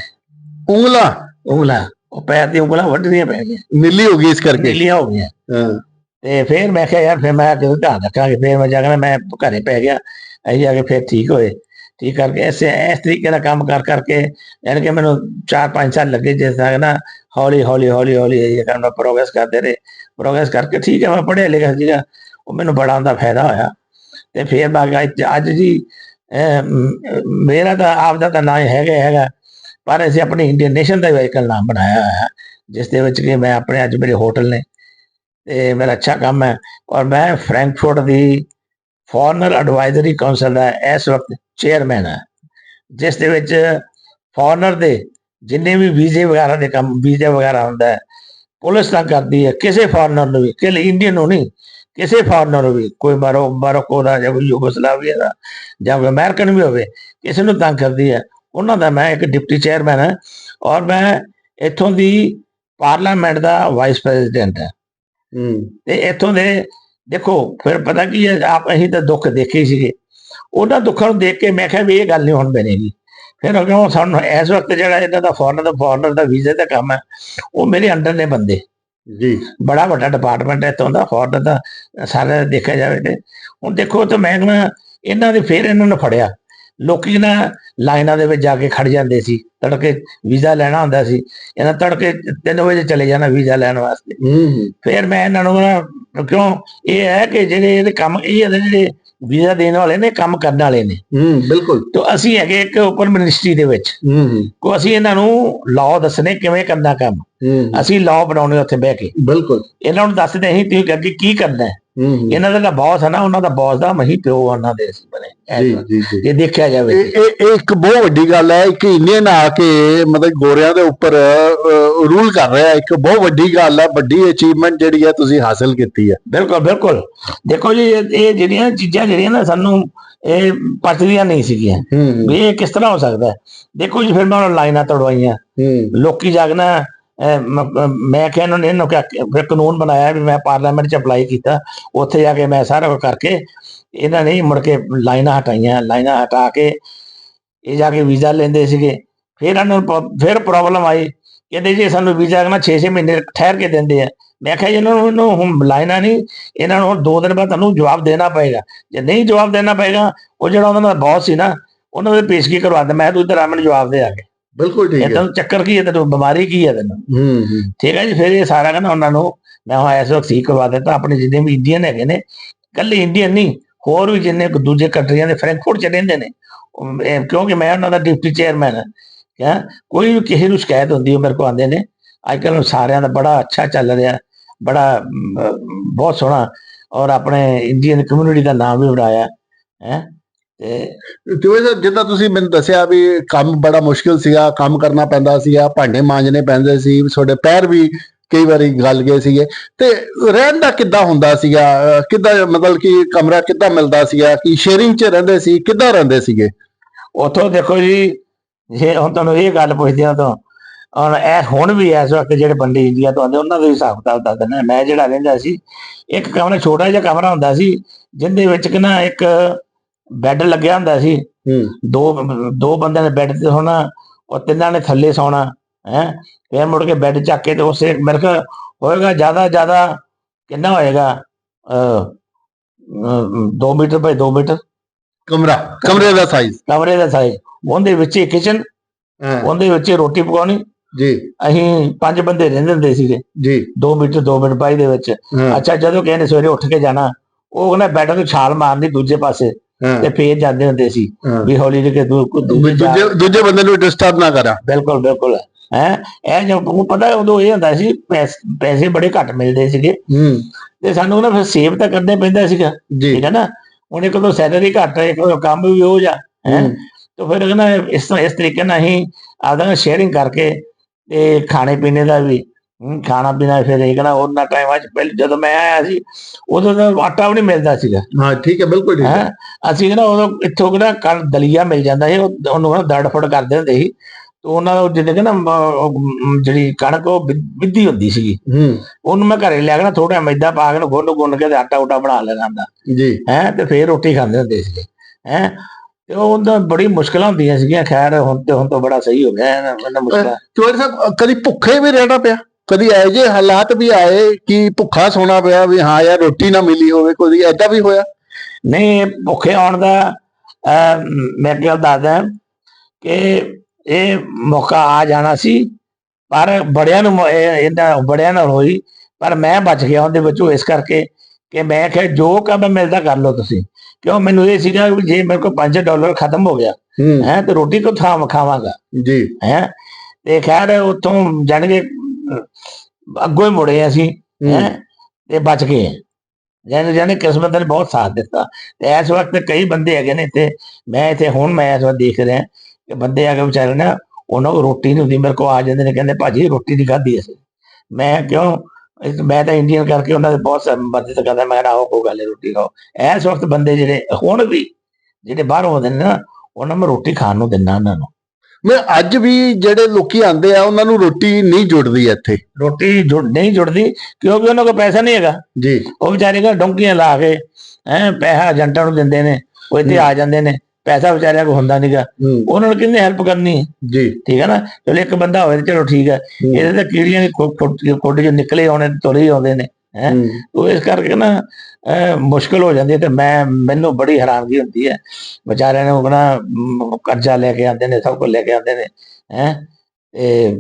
Speaker 1: ਉਂਗਲਾ?
Speaker 3: ਉਂਗਲਾਂ। ਉਹ ਪੈਰ ਦੀਆਂ ਉਂਗਲਾਂ ਵੱਢਣੀਆਂ ਪੈਣੀਆਂ।
Speaker 1: ਨੀਲੀ ਹੋ ਗਈ ਇਸ ਕਰਕੇ?
Speaker 3: ਨੀਲੀਆਂ ਹੋ ਗਈਆਂ।
Speaker 1: ਹਾਂ।
Speaker 3: ਤੇ ਫਿਰ ਮੈਂ ਕਿਹਾ ਯਾਰ ਫਿਰ ਮੈਂ ਕਿਦੋਂ ਧਿਆਨ ਰੱਖਾਂਗੇ। ਫਿਰ ਮੈਂ ਜਾ ਕੇ ਨਾ ਮੈਂ ਘਰੇ ਪੈ ਗਿਆ। ਅਸੀਂ ਜਾ ਕੇ ਫਿਰ ਠੀਕ ਹੋਏ। ਠੀਕ ਕਰਕੇ ਐਸੇ ਇਸ ਤਰੀਕੇ ਦਾ ਕੰਮ ਕਰ ਕਰਕੇ ਯਾਨੀ ਕਿ ਮੈਨੂੰ 4-5 ਸਾਲ ਲੱਗੇ ਜਿਸ ਤਰ੍ਹਾਂ ਨਾ ਹੌਲੀ ਹੌਲੀ ਹੌਲੀ ਹੌਲੀ ਇਹ ਕਰਨਾ ਪ੍ਰੋਗਰੈਸ ਕਰਦੇ ਰਹੇ। ਪ੍ਰੋਗਰੈਸ ਕਰਕੇ ਠੀਕ ਹੈ, ਮੈਂ ਪੜ੍ਹਿਆ ਲਿਖਿਆ ਸੀਗਾ ਉਹ ਮੈਨੂੰ ਬੜਾ ਉਹਦਾ ਫਾਇਦਾ ਹੋਇਆ। ਤੇ ਫਿਰ ਬਾਅਦ ਅੱਜ ਜੀ ਮੇਰਾ ਤਾਂ ਆਪ ਦਾ ਤਾਂ ਨਾਂ ਹੈਗਾ ਹੈਗਾ। ਪਰ ਅਸੀਂ ਆਪਣੀ ਇੰਡੀਅਨ ਨੇਸ਼ਨ ਦਾ ਵਹੀਕਲ ਨਾਮ ਬਣਾਇਆ ਹੋਇਆ ਹੈ, ਜਿਸ ਦੇ ਵਿੱਚ ਕਿ ਮੈਂ ਆਪਣੇ ਅੱਜ ਮੇਰੇ ਹੋਟਲ ਨੇ, ਤੇ ਮੇਰਾ ਅੱਛਾ ਕੰਮ ਹੈ। ਔਰ ਮੈਂ ਫਰੈਂਕਫਰਟ ਦੀ ਫੋਰਨਰ ਐਡਵਾਈਜ਼ਰੀ ਕਾਉਂਸਲ ਦਾ ਇਸ ਵਕਤ ਚੇਅਰਮੈਨ ਹਾਂ, ਜਿਸ ਦੇ ਵਿੱਚ ਫੋਰਨਰ ਦੇ ਜਿੰਨੇ ਵੀ ਵੀਜ਼ੇ ਵਗੈਰਾ ਦੇ ਕੰਮ ਵੀਜ਼ਾ ਵਗੈਰਾ ਹੁੰਦਾ ਹੈ ਪੁਲਿਸ ਤਾਂ ਕਰਦੀ ਹੈ ਕਿਸੇ ਫੋਰਨਰ ਨੂੰ ਵੀ ਕਿ ਇੰਡੀਅਨ ਨੂੰ ਨਹੀਂ ਕਿਸੇ ਫੋਰਨਰ ਨੂੰ ਵੀ ਕੋਈ ਮਾਰੋ ਮਾਰੋਕੋ ਦਾ ਜਾਂ ਕੋਈ ਯੂਗੋਸਲਾਵੀਆ ਦਾ ਜਾਂ ਕੋਈ ਅਮਰੀਕਨ ਵੀ ਹੋਵੇ ਕਿਸੇ ਨੂੰ ਤੰਗ ਕਰਦੀ ਹੈ। ਉਹਨਾਂ ਦਾ ਮੈਂ ਇੱਕ ਡਿਪਟੀ ਚੇਅਰਮੈਨ ਹਾਂ ਔਰ ਮੈਂ ਇੱਥੋਂ ਦੀ ਪਾਰਲੀਮੈਂਟ ਦਾ ਵਾਈਸ ਪ੍ਰੈਜ਼ੀਡੈਂਟ ਹਾਂ। ਤੇ ਇੱਥੋਂ ਦੇ ਦੇਖੋ ਫਿਰ ਪਤਾ ਕੀ ਹੈ ਆਪ ਅਸੀਂ ਤਾਂ ਦੁੱਖ ਦੇਖੇ ਸੀਗੇ। ਉਹਨਾਂ ਦੁੱਖਾਂ ਨੂੰ ਦੇਖ ਕੇ ਮੈਂ ਕਿਹਾ ਵੀ ਇਹ ਗੱਲ ਨਹੀਂ ਹੁਣ ਬਣੇਗੀ। ਫਿਰ ਅੱਗੇ ਸਾਨੂੰ ਇਸ ਵਕਤ ਜਿਹੜਾ ਇਹਨਾਂ ਦਾ ਫੋਰਨ ਦਾ ਫੋਰਨਰ ਦਾ ਵੀਜ਼ੇ ਦਾ ਕੰਮ ਹੈ ਉਹ ਮੇਰੇ ਅੰਡਰ ਨੇ ਬੰਦੇ।
Speaker 1: ਜੀ।
Speaker 3: ਬੜਾ ਵੱਡਾ ਡਿਪਾਰਟਮੈਂਟ ਹੈ ਇੱਥੋਂ ਦਾ ਫੋਰਨ ਦਾ ਸਾਰਾ ਦੇਖਿਆ ਜਾਵੇ ਤੇ। ਹੁਣ ਦੇਖੋ ਤੇ ਮੈਂ ਇਹਨਾਂ ਦੇ ਫਿਰ ਇਹਨਾਂ ਨੂੰ ਫੜਿਆ। ਲੋਕੀ ਨਾ ਲਾਈਨਾਂ ਦੇ ਵਿੱਚ ਜਾ ਕੇ ਖੜ ਜਾਂਦੇ ਸੀ ਤੜਕੇ ਵੀਜ਼ਾ ਲੈਣਾ ਹੁੰਦਾ ਸੀ। ਇਹਨਾਂ ਤੜਕੇ 3 ਵਜੇ ਚਲੇ ਜਾਣਾ ਵੀਜ਼ਾ ਲੈਣ ਵਾਸਤੇ। ਫਿਰ ਮੈਂ ਇਹਨਾਂ ਨੂੰ ਕਿਉਂ? ਇਹ ਹੈ ਕਿ ਜਿਹੜੇ ਇਹਦੇ ਕੰਮ ਇਹ ਜਿਹੜੇ ਵੀਜ਼ਾ ਦੇਣ ਵਾਲੇ ਨੇ ਕੰਮ ਕਰਨ ਵਾਲੇ ਨੇ।
Speaker 1: ਹੂੰ ਬਿਲਕੁਲ।
Speaker 3: ਤੇ ਅਸੀਂ ਹੈਗੇ ਇੱਕ ਉੱਪਰ ਮਿਨਿਸਟਰੀ ਦੇ ਵਿੱਚ।
Speaker 1: ਹੂੰ
Speaker 3: ਕੋ ਅਸੀਂ ਇਹਨਾਂ ਨੂੰ ਲਾਅ ਦੱਸਣੇ ਕਿਵੇਂ ਕਰਨਾ ਕੰਮ। ਅਸੀਂ ਲਾਅ ਬਣਾਉਣੇ ਉੱਥੇ ਬਹਿ ਕੇ।
Speaker 1: ਬਿਲਕੁਲ।
Speaker 3: ਇਹਨਾਂ ਨੂੰ ਦੱਸਦੇ ਅਸੀਂ ਤੁਸੀਂ ਅੱਗੇ ਕੀ ਕਰਨਾ ਹੂੰ। ਇਹਨਾਂ ਦਾ ਬੌਸ ਹੈ ਨਾ ਉਹਨਾਂ ਦਾ ਬੌਸ ਦਾ ਮਹੀ ਪਿਓ ਉਹਨਾਂ ਦੇ ਅਸੀਂ ਬਣੇ ਇਹ
Speaker 1: ਜੀ
Speaker 3: ਗੱਲ।
Speaker 1: ਜੀ ਜੀ।
Speaker 3: ਇਹ ਦੇਖਿਆ ਜਾਵੇ
Speaker 1: ਇਹ ਇੱਕ ਬਹੁਤ ਵੱਡੀ ਗੱਲ ਹੈ ਕਿ ਇੰਡੀਅਨ ਆ ਕੇ ਮਤਲਬ ਗੋਰਿਆਂ ਦੇ ਉੱਪਰ ਰੂਲ ਕਰ ਰਿਹਾ ਇੱਕ ਬਹੁਤ ਵੱਡੀ ਗੱਲ ਹੈ ਵੱਡੀ ਅਚੀਵਮੈਂਟ ਜਿਹੜੀ ਹੈ ਤੁਸੀਂ ਹਾਸਲ ਕੀਤੀ ਹੈ।
Speaker 3: ਬਿਲਕੁਲ ਬਿਲਕੁਲ। ਦੇਖੋ ਜੀ ਇਹ ਜਿਹੜੀਆਂ ਚੀਜ਼ਾਂ ਜਿਹੜੀਆਂ ਨਾ ਸਾਨੂੰ ਇਹ ਪਚਦੀਆਂ ਨਹੀਂ ਸੀਗੀਆਂ। ਵੀ ਇਹ ਕਿਸ ਤਰ੍ਹਾਂ ਹੋ ਸਕਦਾ ਦੇਖੋ ਜੀ ਫਿਰ ਮੈਂ ਉਹਨਾਂ ਲਾਈਨਾਂ ਤੜਵਾਈਆਂ। ਲੋਕੀ ਜਾਗਣਾ ਮੈਂ ਕਿਹਾ ਇਹਨਾਂ ਨੇ, ਇਹਨੂੰ ਕਿਹਾ ਕਾਨੂੰਨ ਬਣਾਇਆ ਵੀ ਮੈਂ ਪਾਰਲੀਮੈਂਟ 'ਚ ਅਪਲਾਈ ਕੀਤਾ, ਉੱਥੇ ਜਾ ਕੇ ਮੈਂ ਸਾਰਾ ਕੁਝ ਕਰਕੇ ਇਹਨਾਂ ਨੇ ਮੁੜ ਕੇ ਲਾਈਨਾਂ ਹਟਾਈਆਂ, ਲਾਈਨਾਂ ਹਟਾ ਕੇ ਇਹ ਜਾ ਕੇ ਵੀਜ਼ਾ ਲੈਂਦੇ ਸੀਗੇ। ਫਿਰ ਇਹਨਾਂ ਨੂੰ ਫਿਰ ਪ੍ਰੋਬਲਮ ਆਈ, ਕਹਿੰਦੇ ਜੀ ਸਾਨੂੰ ਵੀਜ਼ਾ ਨਾ 6-6 ਮਹੀਨੇ ਠਹਿਰ ਕੇ ਦਿੰਦੇ ਆ। ਮੈਂ ਕਿਹਾ ਜੀ, ਇਹਨਾਂ ਨੂੰ, ਇਹਨੂੰ ਹੁਣ ਲਾਈਨਾਂ ਨਹੀਂ, ਇਹਨਾਂ ਨੂੰ ਹੁਣ ਦੋ ਦਿਨ ਬਾਅਦ ਤੁਹਾਨੂੰ ਜਵਾਬ ਦੇਣਾ ਪਏਗਾ। ਜੇ ਨਹੀਂ ਜਵਾਬ ਦੇਣਾ ਪਏਗਾ, ਉਹ ਜਿਹੜਾ ਉਹਨਾਂ ਦਾ ਬੌਸ ਸੀ ਨਾ, ਉਹਨਾਂ ਦੇ ਪੇਸ਼ਗੀ ਕਰਵਾ ਦੇ ਮੈਂ ਤੂੰ ਇੱਧਰ ਆ, ਮੈਨੂੰ ਜਵਾਬ ਦੇ ਆ ਕੇ।
Speaker 1: ਬਿਲਕੁਲ ਠੀਕ
Speaker 3: ਇਹ
Speaker 1: ਹੈ।
Speaker 3: ਤੈਨੂੰ ਚੱਕਰ ਕੀ ਹੈ ਤੈਨੂੰ ਬਿਮਾਰੀ ਕੀ ਹੈ ਤੈਨੂੰ?
Speaker 1: ਹੂੰ ਹੂੰ।
Speaker 3: ਠੀਕ ਹੈ ਜੀ ਫਿਰ ਇਹ ਸਾਰਾ ਕਹਿੰਦਾ ਉਹਨਾਂ ਨੂੰ ਮੈਂ ਹੁਣ ਇਸ ਵਕਤ ਠੀਕ ਕਰਵਾ ਦਿੱਤਾ ਆਪਣੇ ਜਿੰਨੇ ਵੀ ਇੰਡੀਅਨ ਹੈਗੇ ਨੇ ਕੱਲੇ ਇੰਡੀਅਨ ਨਹੀਂ ਹੋਰ ਵੀ ਜਿੰਨੇ ਕੁ ਦੂਜੇ ਕੰਟਰੀਆਂ ਦੇ ਫਰੈਂਕਫਰਟ ਚ ਰਹਿੰਦੇ ਨੇ। ਕਿਉਂਕਿ ਮੈਂ ਉਹਨਾਂ ਦਾ ਡਿਪਟੀ ਚੇਅਰਮੈਨ ਹਾਂ ਕੋਈ ਵੀ ਕਿਸੇ ਨੂੰ ਸ਼ਿਕਾਇਤ ਹੁੰਦੀ ਹੈ ਮੇਰੇ ਕੋਲ ਆਉਂਦੇ ਨੇ। ਅੱਜ ਕੱਲ੍ਹ ਸਾਰਿਆਂ ਦਾ ਬੜਾ ਅੱਛਾ ਚੱਲ ਰਿਹਾ ਬੜਾ ਬਹੁਤ ਸੋਹਣਾ ਔਰ ਆਪਣੇ ਇੰਡੀਅਨ ਕਮਿਊਨਿਟੀ ਦਾ ਨਾਮ ਵੀ ਵਧਾਇਆ ਹੈ। ਤੇ
Speaker 1: ਸਰ ਜਿੱਦਾਂ ਤੁਸੀਂ ਮੈਨੂੰ ਦੱਸਿਆ ਵੀ ਕੰਮ ਬੜਾ ਮੁਸ਼ਕਿਲ ਸੀਗਾ ਕੰਮ ਕਰਨਾ ਪੈਂਦਾ ਸੀਗਾ ਭਾਂਡੇ ਮਾਂਜਣੇ ਪੈਂਦੇ ਸੀ ਤੁਹਾਡੇ ਪੈਰ ਵੀ ਕਈ ਵਾਰੀ ਗਲ ਗਏ ਸੀਗੇ। ਤੇ ਰਹਿਣ ਦਾ ਕਿੱਦਾਂ ਹੁੰਦਾ ਸੀਗਾ? ਕਿੱਦਾਂ ਮਤਲਬ ਕਿ ਕਮਰਾ ਕਿੱਦਾਂ ਮਿਲਦਾ ਸੀਗਾ? ਕਿ ਸ਼ੇਅਰਿੰਗ 'ਚ ਰਹਿੰਦੇ ਸੀ? ਕਿੱਦਾਂ ਰਹਿੰਦੇ ਸੀਗੇ?
Speaker 3: ਉਥੋਂ ਦੇਖੋ ਜੀ ਜੇ ਹੁਣ ਤੁਹਾਨੂੰ ਇਹ ਗੱਲ ਪੁੱਛਦੇ ਆ ਤਾਂ ਹੁਣ ਇਹ ਹੁਣ ਵੀ ਇਸ ਵਕਤ ਜਿਹੜੇ ਬੰਦੇ ਇੰਡੀਆ ਤੋਂ ਆਉਂਦੇ ਉਹਨਾਂ ਦਾ ਵੀ ਹਿਸਾਬ ਕਿਤਾਬ ਦੱਸ ਦਿੰਦਾ। ਮੈਂ ਜਿਹੜਾ ਰਹਿੰਦਾ ਸੀ ਇੱਕ ਕਮਰਾ ਛੋਟਾ ਜਿਹਾ ਕਮਰਾ ਹੁੰਦਾ ਸੀ ਜਿੰਦੇ ਵਿੱਚ ਕਿ ਨਾ ਇੱਕ ਬੈੱਡ ਲੱਗਿਆ ਹੁੰਦਾ ਸੀ।
Speaker 1: ਹੂੰ।
Speaker 3: ਦੋ ਦੋ ਬੰਦਿਆਂ ਨੇ ਬੈੱਡ ਤੇ ਸੌਣਾ ਉਹ ਤਿੰਨਾਂ ਨੇ ਥੱਲੇ ਸੌਣਾ ਹੈ। ਫਿਰ ਮੁੜ ਕੇ ਬੈੱਡ ਚੱਕ ਕੇ ਤੇ ਉਸੇ ਮੇਰੇ ਕੋਲ ਹੋਏਗਾ ਜ਼ਿਆਦਾ ਜ਼ਿਆਦਾ ਕਿੰਨਾ ਹੋਏਗਾ? ਅ 2 ਮੀਟਰ ਬਾਈ 2 ਮੀਟਰ।
Speaker 1: ਕਮਰਾ ਕਮਰੇ ਦਾ ਸਾਈਜ਼
Speaker 3: ਕਮਰੇ ਦਾ ਸਾਈਜ਼ ਉਹਦੇ ਵਿੱਚ ਹੀ ਕਿਚਨ ਉਹਦੇ ਵਿੱਚ ਰੋਟੀ ਪਕਾਉਣੀ।
Speaker 1: ਜੀ।
Speaker 3: ਅਸੀਂ ਪੰਜ ਬੰਦੇ ਰਹਿੰਦੇ ਹੁੰਦੇ ਸੀਗੇ।
Speaker 1: ਜੀ।
Speaker 3: 2 ਮੀਟਰ 2 ਮਿੰਟ ਬਾਈ ਦੇ ਵਿੱਚ। ਅੱਛਾ ਜਦੋਂ ਨੇ ਸਵੇਰੇ ਉੱਠ ਕੇ ਜਾਣਾ ਉਹ ਕਹਿੰਦਾ ਬੈੱਡ ਤੋਂ ਛਾਲ ਮਾਰਨੀ ਦੂਜੇ ਪਾਸੇ। ਤੇ ਫੇਰ ਜਾਂਦੇ ਹੁੰਦੇ ਸੀ
Speaker 1: ਹਾਂ।
Speaker 3: ਵੀ ਹੌਲੀ ਜਿਹੀ ਦੂਜੇ
Speaker 1: ਦੂਜੇ ਦੂਜੇ ਬੰਦੇ ਨੂੰ ਡਿਸਟਰਬ ਨਾ ਕਰਾਂ।
Speaker 3: ਬਿਲਕੁਲ ਬਿਲਕੁਲ। ਹੈ? ਇਹ ਜੋ ਉਹ ਪਤਾ ਉਦੋਂ ਇਹ ਹੁੰਦਾ ਸੀ ਪੈਸ- ਬੜੇ ਘੱਟ ਮਿਲਦੇ ਸੀਗੇ।
Speaker 1: ਹੂੰ।
Speaker 3: ਤੇ ਸਾਨੂੰ ਨਾ ਫਿਰ ਸੇਵ ਤਾਂ ਕਰਨੇ ਪੈਂਦਾ ਸੀਗਾ। ਠੀਕ ਹੈ ਨਾ? ਇੱਕ ਤੋਂ ਸੈਲਰੀ ਘੱਟ ਹੈ ਤੋਂ ਕੰਮ ਵੀ ਉਹ ਜਾ। ਹੈ?
Speaker 1: ਹੂੰ,
Speaker 3: ਤੇ ਫਿਰ ਕਹਿੰਦਾ ਇਸ ਤਰ੍ਹਾਂ ਇਸ ਤਰੀਕੇ ਨਾਲ ਅਸੀਂ ਆਦਾ ਸ਼ੇਅਰਿੰਗ ਕਰਕੇ ਤੇ ਖਾਣੇ ਪੀਣੇ ਦਾ ਵੀ ਖਾਣਾ ਪੀਣਾ ਫਿਰ ਇਹ ਕਹਿੰਦਾ ਉਹਨਾਂ ਟਾਈਮਾਂ 'ਚ ਪਹਿਲੇ ਜਦੋਂ ਮੈਂ ਆਇਆ ਸੀ ਉਦੋਂ ਤਾਂ ਆਟਾ ਵੀ ਨਹੀਂ ਮਿਲਦਾ ਸੀਗਾ।
Speaker 1: ਹਾਂ ਠੀਕ ਹੈ ਬਿਲਕੁਲ ਠੀਕ ਹੈ।
Speaker 3: ਅਸੀਂ ਕਹਿੰਦਾ ਉਦੋਂ ਇੱਥੋਂ ਕਹਿੰਦਾ ਕਣ ਦਲੀਆ ਮਿਲ ਜਾਂਦਾ ਸੀ ਉਹ- ਉਹਨੂੰ ਕਹਿੰਦਾ ਦੜ ਫੜ ਕਰਦੇ ਹੁੰਦੇ ਸੀ ਤੇ ਉਹਨਾਂ ਦਾ ਜਿਹਦੇ ਕਹਿੰਦਾ ਜਿਹੜੀ ਕਣਕ ਉਹ ਵਿਧੀ ਹੁੰਦੀ ਸੀਗੀ।
Speaker 1: ਹੂੰ।
Speaker 3: ਉਹਨੂੰ ਮੈਂ ਘਰੇ ਲਿਆ ਕੇ ਨਾ ਥੋੜਾ ਮੈਦਾ ਪਾ ਕੇ ਗੁੰਨ ਗੁੰਨ ਕੇ ਤੇ ਆਟਾ ਉਟਾ ਬਣਾ ਲੈਣਾ ਹੁੰਦਾ।
Speaker 1: ਜੀ।
Speaker 3: ਹੈ ਤੇ ਫੇਰ ਰੋਟੀ ਖਾਂਦੇ ਹੁੰਦੇ ਸੀਗੇ। ਹੈ ਤੇ ਉਹ ਤਾਂ ਬੜੀ ਮੁਸ਼ਕਲਾਂ ਹੁੰਦੀਆਂ ਸੀਗੀਆਂ ਖੈਰ ਹੁਣ ਤੇ ਹੁਣ ਤਾਂ ਬੜਾ ਸਹੀ ਹੋ ਗਿਆ ਇਹਨਾਂ ਮੁਸ਼ਕਲਾਂ।
Speaker 1: ਚੋਰ ਸਾਹਿਬ ਕਦੀ ਭੁੱਖੇ ਵੀ ਰਹਿਣਾ ਪਿਆ? ਕਦੀ ਇਹੋ ਜਿਹੇ ਹਾਲਾਤ ਵੀ ਆਏ ਕਿ ਭੁੱਖਾ ਸੋਣਾ ਪਿਆ ਵੀ ਹਾਂ ਯਾਰ ਰੋਟੀ ਨਾ ਮਿਲੀ ਹੋਵੇ ਕੋਈ ਐਦਾਂ ਵੀ ਹੋਇਆ?
Speaker 3: ਨਹੀਂ ਭੁੱਖੇ ਆਉਣ ਦਾ ਮੈਂ ਗੱਲ ਦੱਸਦਾ ਕਿ ਇਹ ਮੌਕਾ ਆ ਜਾਣਾ ਸੀ ਪਰ ਬੜਿਆਂ ਨੂੰ ਮ- ਇਹ- ਇਹਨਾਂ ਬੜਿਆਂ ਨਾਲ ਹੋਈ ਪਰ ਮੈਂ ਬਚ ਗਿਆ ਉਹਦੇ ਵਿੱਚੋਂ ਇਸ ਕਰਕੇ ਕਿ ਮੈਂ ਕਿਹਾ ਜੋ ਕੰਮ ਮਿਲਦਾ ਕਰ ਲਓ ਤੁਸੀਂ। ਕਿਉਂ? ਮੈਨੂੰ ਇਹ ਸੀਗਾ ਜੇ ਮੇਰੇ ਕੋਲ 5 ਡਾਲਰ ਖਤਮ ਹੋ ਗਿਆ
Speaker 1: ਹੂੰ।
Speaker 3: ਤੇ ਰੋਟੀ ਕਿੱਥੋਂ ਖਾਵਾਂਗਾ
Speaker 1: ਜੀ।
Speaker 3: ਹੈ? ਤੇ ਖੈਰ ਉੱਥੋਂ ਜਾਣਗੇ ਅੱਗੋਂ ਹੀ ਮੁੜੇ ਅਸੀਂ
Speaker 1: ਹੂੰ,
Speaker 3: ਤੇ ਬਚ ਗਏ ਜਾਨੇ ਜਾਨੇ ਕਿਸਮਤ ਨੇ ਬਹੁਤ ਸਾਥ ਦਿੱਤਾ। ਤੇ ਇਸ ਵਕਤ ਕਈ ਬੰਦੇ ਹੈਗੇ ਨੇ ਇੱਥੇ ਮੈਂ ਇੱਥੇ ਹੁਣ ਮੈਂ ਇਸ ਵਕਤ ਦੇਖ ਰਿਹਾ ਕਿ ਬੰਦੇ ਆ ਕੇ ਵਿਚਾਰੇ ਨਾ ਉਹਨਾਂ ਨੂੰ ਰੋਟੀ ਨਹੀਂ ਹੁੰਦੀ ਮੇਰੇ ਕੋਲ ਆ ਜਾਂਦੇ ਨੇ ਕਹਿੰਦੇ ਭਾਜੀ ਰੋਟੀ ਨਹੀਂ ਖਾਧੀ ਅਸੀਂ। ਮੈਂ ਕਿਉਂ? ਮੈਂ ਤਾਂ ਇੰਡੀਅਨ ਕਰਕੇ ਉਹਨਾਂ ਦੇ ਬਹੁਤ ਮਦਦ ਕਰਦਾ ਮੈਂ ਆਓ ਕੋਈ ਗੱਲ ਨੀ, ਰੋਟੀ ਖਾਓ। ਇਸ ਵਕਤ ਬੰਦੇ ਜਿਹੜੇ ਹੁਣ ਵੀ ਜਿਹੜੇ ਬਾਹਰੋਂ ਆਉਂਦੇ ਨੇ ਨਾ ਉਹਨਾਂ ਨੂੰ ਰੋਟੀ ਖਾਣ ਨੂੰ ਦਿੰਦਾ ਉਹਨਾਂ ਨੂੰ।
Speaker 1: ਮੈਂ ਅੱਜ ਵੀ ਜਿਹੜੇ ਲੋਕੀ ਆਉਂਦੇ ਆ ਉਹਨਾਂ ਨੂੰ ਰੋਟੀ ਨਹੀਂ ਜੁੜਦੀ ਇੱਥੇ।
Speaker 3: ਰੋਟੀ ਜੁੜ ਨਹੀਂ ਜੁੜਦੀ ਕਿਉਂਕਿ ਉਹਨਾਂ ਕੋਲ ਪੈਸਾ ਨਹੀਂ ਹੈਗਾ।
Speaker 1: ਜੀ।
Speaker 3: ਉਹ ਵਿਚਾਰੇ ਕੋ ਡੋਂਕੀਆਂ ਲਾ ਕੇ ਹੈ ਪੈਸਾ ਏਜੰਟਾਂ ਨੂੰ ਦਿੰਦੇ ਨੇ ਉਹ ਇੱਥੇ ਆ ਜਾਂਦੇ ਨੇ ਪੈਸਾ ਵਿਚਾਰਿਆਂ ਕੋ ਹੁੰਦਾ ਨਹੀਂਗਾ ਉਹਨਾਂ ਨੂੰ ਕਿੰਨੇ ਹੈਲਪ ਕਰਨੀ?
Speaker 1: ਜੀ।
Speaker 3: ਠੀਕ ਹੈ ਨਾ? ਚਲੋ ਇੱਕ ਬੰਦਾ ਹੋਵੇ ਚਲੋ ਠੀਕ ਹੈ। ਇਹਦੇ ਤਾਂ ਕੀੜੀਆਂ ਦੀ ਕੋਡੇ ਚੋਂ ਨਿਕਲੇ ਆਉਣੇ ਤੁਰੇ ਆਉਂਦੇ ਨੇ। ਹੈਂ। ਉਹ ਇਸ ਕਰਕੇ ਨਾ ਮੁਸ਼ਕਲ ਹੋ ਜਾਂਦੀ ਹੈ ਤੇ ਮੈਂ ਮੈਨੂੰ ਬੜੀ ਹੈਰਾਨਗੀ ਹੁੰਦੀ ਹੈ। ਵਿਚਾਰਿਆਂ ਨੂੰ ਨਾ ਮ, ਕਰਜ਼ਾ ਲੈ ਕੇ ਆਉਂਦੇ ਨੇ ਸਭ ਕੁਝ ਲੈ ਕੇ ਆਉਂਦੇ ਨੇ ਹੈ? ਤੇ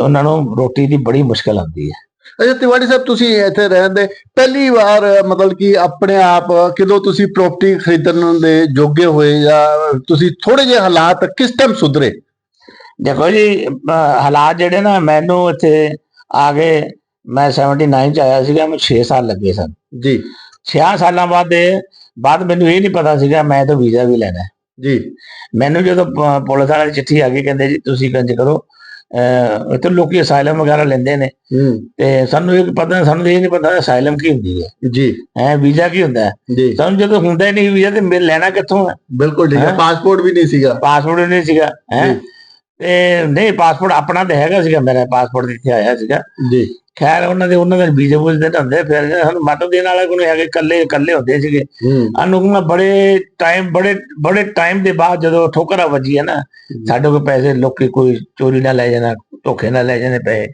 Speaker 3: ਉਹਨਾਂ ਨੂੰ ਰੋਟੀ ਦੀ ਬੜੀ ਮੁਸ਼ਕਲ ਆਉਂਦੀ ਹੈ।
Speaker 1: ਅੱਛਾ ਤਿਵਾੜੀ ਸਾਹਿਬ ਤੁਸੀਂ ਇੱਥੇ ਰਹਿੰਦੇ ਪਹਿਲੀ ਵਾਰ ਮਤਲਬ ਕਿ ਆਪਣੇ ਆਪ ਕਿਦੋਂ ਤੁਸੀਂ ਪ੍ਰਾਪਰਟੀ ਖਰੀਦਣ ਦੇ ਯੋਗੇ ਹੋਏ ਜਾਂ ਤੁਸੀਂ ਥੋੜੇ ਜਿਹੇ ਹਾਲਾਤ ਕਿਸ ਟਾਈਮ ਸੁਧਰੇ?
Speaker 3: ਦੇਖੋ ਜੀ ਹਾਲਾਤ ਜਿਹੜੇ ਨਾ ਮੈਨੂੰ ਇੱਥੇ ਆ ਗਏ ਮੈਂ 79 ਚ ਆਇਆ ਸੀਗਾ ਮੈਨੂੰ 6 ਸਾਲ ਲੱਗੇ ਸਨ।
Speaker 1: ਜੀ।
Speaker 3: 6 ਸਾਲਾਂ ਬਾਅਦ ਦੇ ਬਾਅਦ ਮੈਨੂੰ ਇਹ ਨਹੀਂ ਪਤਾ ਸੀਗਾ ਮੈਂ ਤਾਂ ਵੀਜ਼ਾ ਵੀ ਲੈਣਾ।
Speaker 1: ਜੀ।
Speaker 3: ਮੈਨੂੰ ਜਦੋਂ ਪੁਲਿਸ ਵਾਲੇ ਦੀ ਚਿੱਠੀ ਆ ਗਈ ਕਹਿੰਦੇ ਜੀ ਤੁਸੀਂ ਕੰਜ ਕਰੋ ਇੱਥੇ ਲੋਕੀ ਅਸਾਈਲਮ ਵਗੈਰਾ ਲੈਂਦੇ ਨੇ। ਤੇ ਸਾਨੂੰ ਇਹ ਪਤਾ ਸਾਨੂੰ ਇਹ ਨਹੀਂ ਪਤਾ ਅਸਾਈਲਮ ਕੀ ਹੁੰਦੀ ਹੈ।
Speaker 1: ਜੀ।
Speaker 3: ਹੈ ਵੀਜ਼ਾ ਕੀ ਹੁੰਦਾ ਹੈ? ਸਾਨੂੰ ਜਦੋਂ ਹੁੰਦਾ ਹੀ ਨਹੀਂ ਵੀਜ਼ਾ ਤੇ ਮਿਲ ਲੈਣਾ ਕਿੱਥੋਂ ਹੈ?
Speaker 1: ਬਿਲਕੁਲ ਠੀਕ ਹੈ? ਪਾਸਪੋਰਟ ਵੀ ਨਹੀਂ ਸੀਗਾ।
Speaker 3: ਪਾਸਪੋਰਟ ਨਹੀਂ ਸੀਗਾ ਹੈ। ਤੇ ਨਹੀਂ ਪਾਸਪੋਰਟ ਆਪਣਾ ਤੇ ਹੈਗਾ ਸੀਗਾ ਮੇਰਾ ਪਾਸਪੋਰਟ ਇੱਥੇ ਆਇਆ ਸੀਗਾ।
Speaker 1: ਜੀ।
Speaker 3: ਖੈਰ ਉਹਨਾਂ ਦੇ ਉਹਨਾਂ ਦੇ ਵੀਜ਼ੇ ਵੂਜ਼ੇ ਦੇ ਹੁੰਦੇ ਫਿਰ ਸਾਨੂੰ ਮਤ ਦੇਣ ਵਾਲਾ ਕੋਈ ਹੈਗੇ ਇਕੱਲੇ ਇਕੱਲੇ ਹੁੰਦੇ ਸੀਗੇ। ਅਨੁਕਮਾ ਬੜੇ ਟਾਈਮ ਬੜੇ ਬੜੇ ਟਾਈਮ ਦੇ ਬਾਅਦ ਜਦੋਂ ਠੋਕਰਾਂ ਵੱਜੀ ਹੈ। ਨਾ ਸਾਡੇ ਕੋਲ ਪੈਸੇ ਲੋਕੀ ਕੋਈ ਚੋਰੀ ਨਾ ਲੈ ਜਾਣਾ ਧੋਖੇ ਨਾਲ ਲੈ ਜਾਣੇ ਪਏ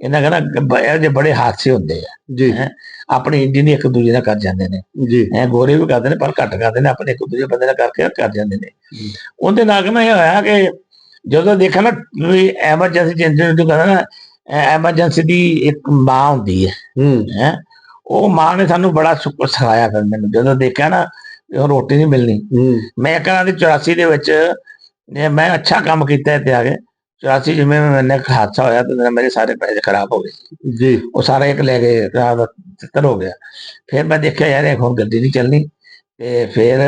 Speaker 3: ਇਹਨਾਂ ਕਹਿੰਦਾ ਇਹ ਜਿਹੇ ਬੜੇ ਹਾਦਸੇ ਹੁੰਦੇ ਆ।
Speaker 1: ਜੀ।
Speaker 3: ਆਪਣੀ ਇੰਡੀਅਨ ਇੱਕ ਦੂਜੇ ਨਾਲ ਕਰ ਜਾਂਦੇ ਨੇ।
Speaker 1: ਜੀ।
Speaker 3: ਐ ਗੋਰੇ ਵੀ ਕਰਦੇ ਨੇ ਪਰ ਘੱਟ ਕਰਦੇ ਨੇ ਆਪਣੇ ਇੱਕ ਦੂਜੇ ਬੰਦੇ ਨਾਲ ਕਰਕੇ ਕਰ ਜਾਂਦੇ ਨੇ। ਉਹਦੇ ਨਾਲ ਕਹਿੰਦਾ ਇਹ ਹੋਇਆ ਕਿ ਜਦੋਂ ਦੇਖਿਆ ਨਾ ਐਮਰਜੈਂਸੀ ਜਿੰਦੂ ਨੂੰ ਕਹਿੰਦਾ ਨਾ ਐਮਰਜੈਂਸੀ ਦੀ ਇੱਕ ਮਾਂ ਹੁੰਦੀ ਹੈ
Speaker 1: ਹੂੰ।
Speaker 3: ਹੈ? ਉਹ ਮਾਂ ਨੇ ਸਾਨੂੰ ਬੜਾ ਸੁੱਕ ਸਿਖਾਇਆ ਫਿਰ ਮੈਨੂੰ। ਜਦੋਂ ਦੇਖਿਆ ਨਾ ਰੋਟੀ ਨਹੀਂ ਮਿਲਣੀ।
Speaker 1: ਹੂੰ।
Speaker 3: ਮੈਂ ਕਹਿੰਦਾ ਦੀ 84 ਦੇ ਵਿੱਚ ਮੈਂ ਅੱਛਾ ਕੰਮ ਕੀਤਾ ਇੱਥੇ ਆ ਕੇ। 84 ਜਿਵੇਂ ਮੈਨੇ ਹਾਦਸਾ ਹੋਇਆ ਤੇ ਮੇਰੇ ਸਾਰੇ ਪੈਸੇ ਖਰਾਬ ਹੋ ਗਏ।
Speaker 1: ਜੀ।
Speaker 3: ਉਹ ਸਾਰਾ ਇੱਕ ਲੈ ਗਏ ਚੱਕਰ ਹੋ ਗਿਆ। ਫਿਰ ਮੈਂ ਦੇਖਿਆ ਯਾਰ ਇਹ ਹੁਣ ਗੱਡੀ ਨਹੀਂ ਚੱਲਣੀ। ਤੇ ਫਿਰ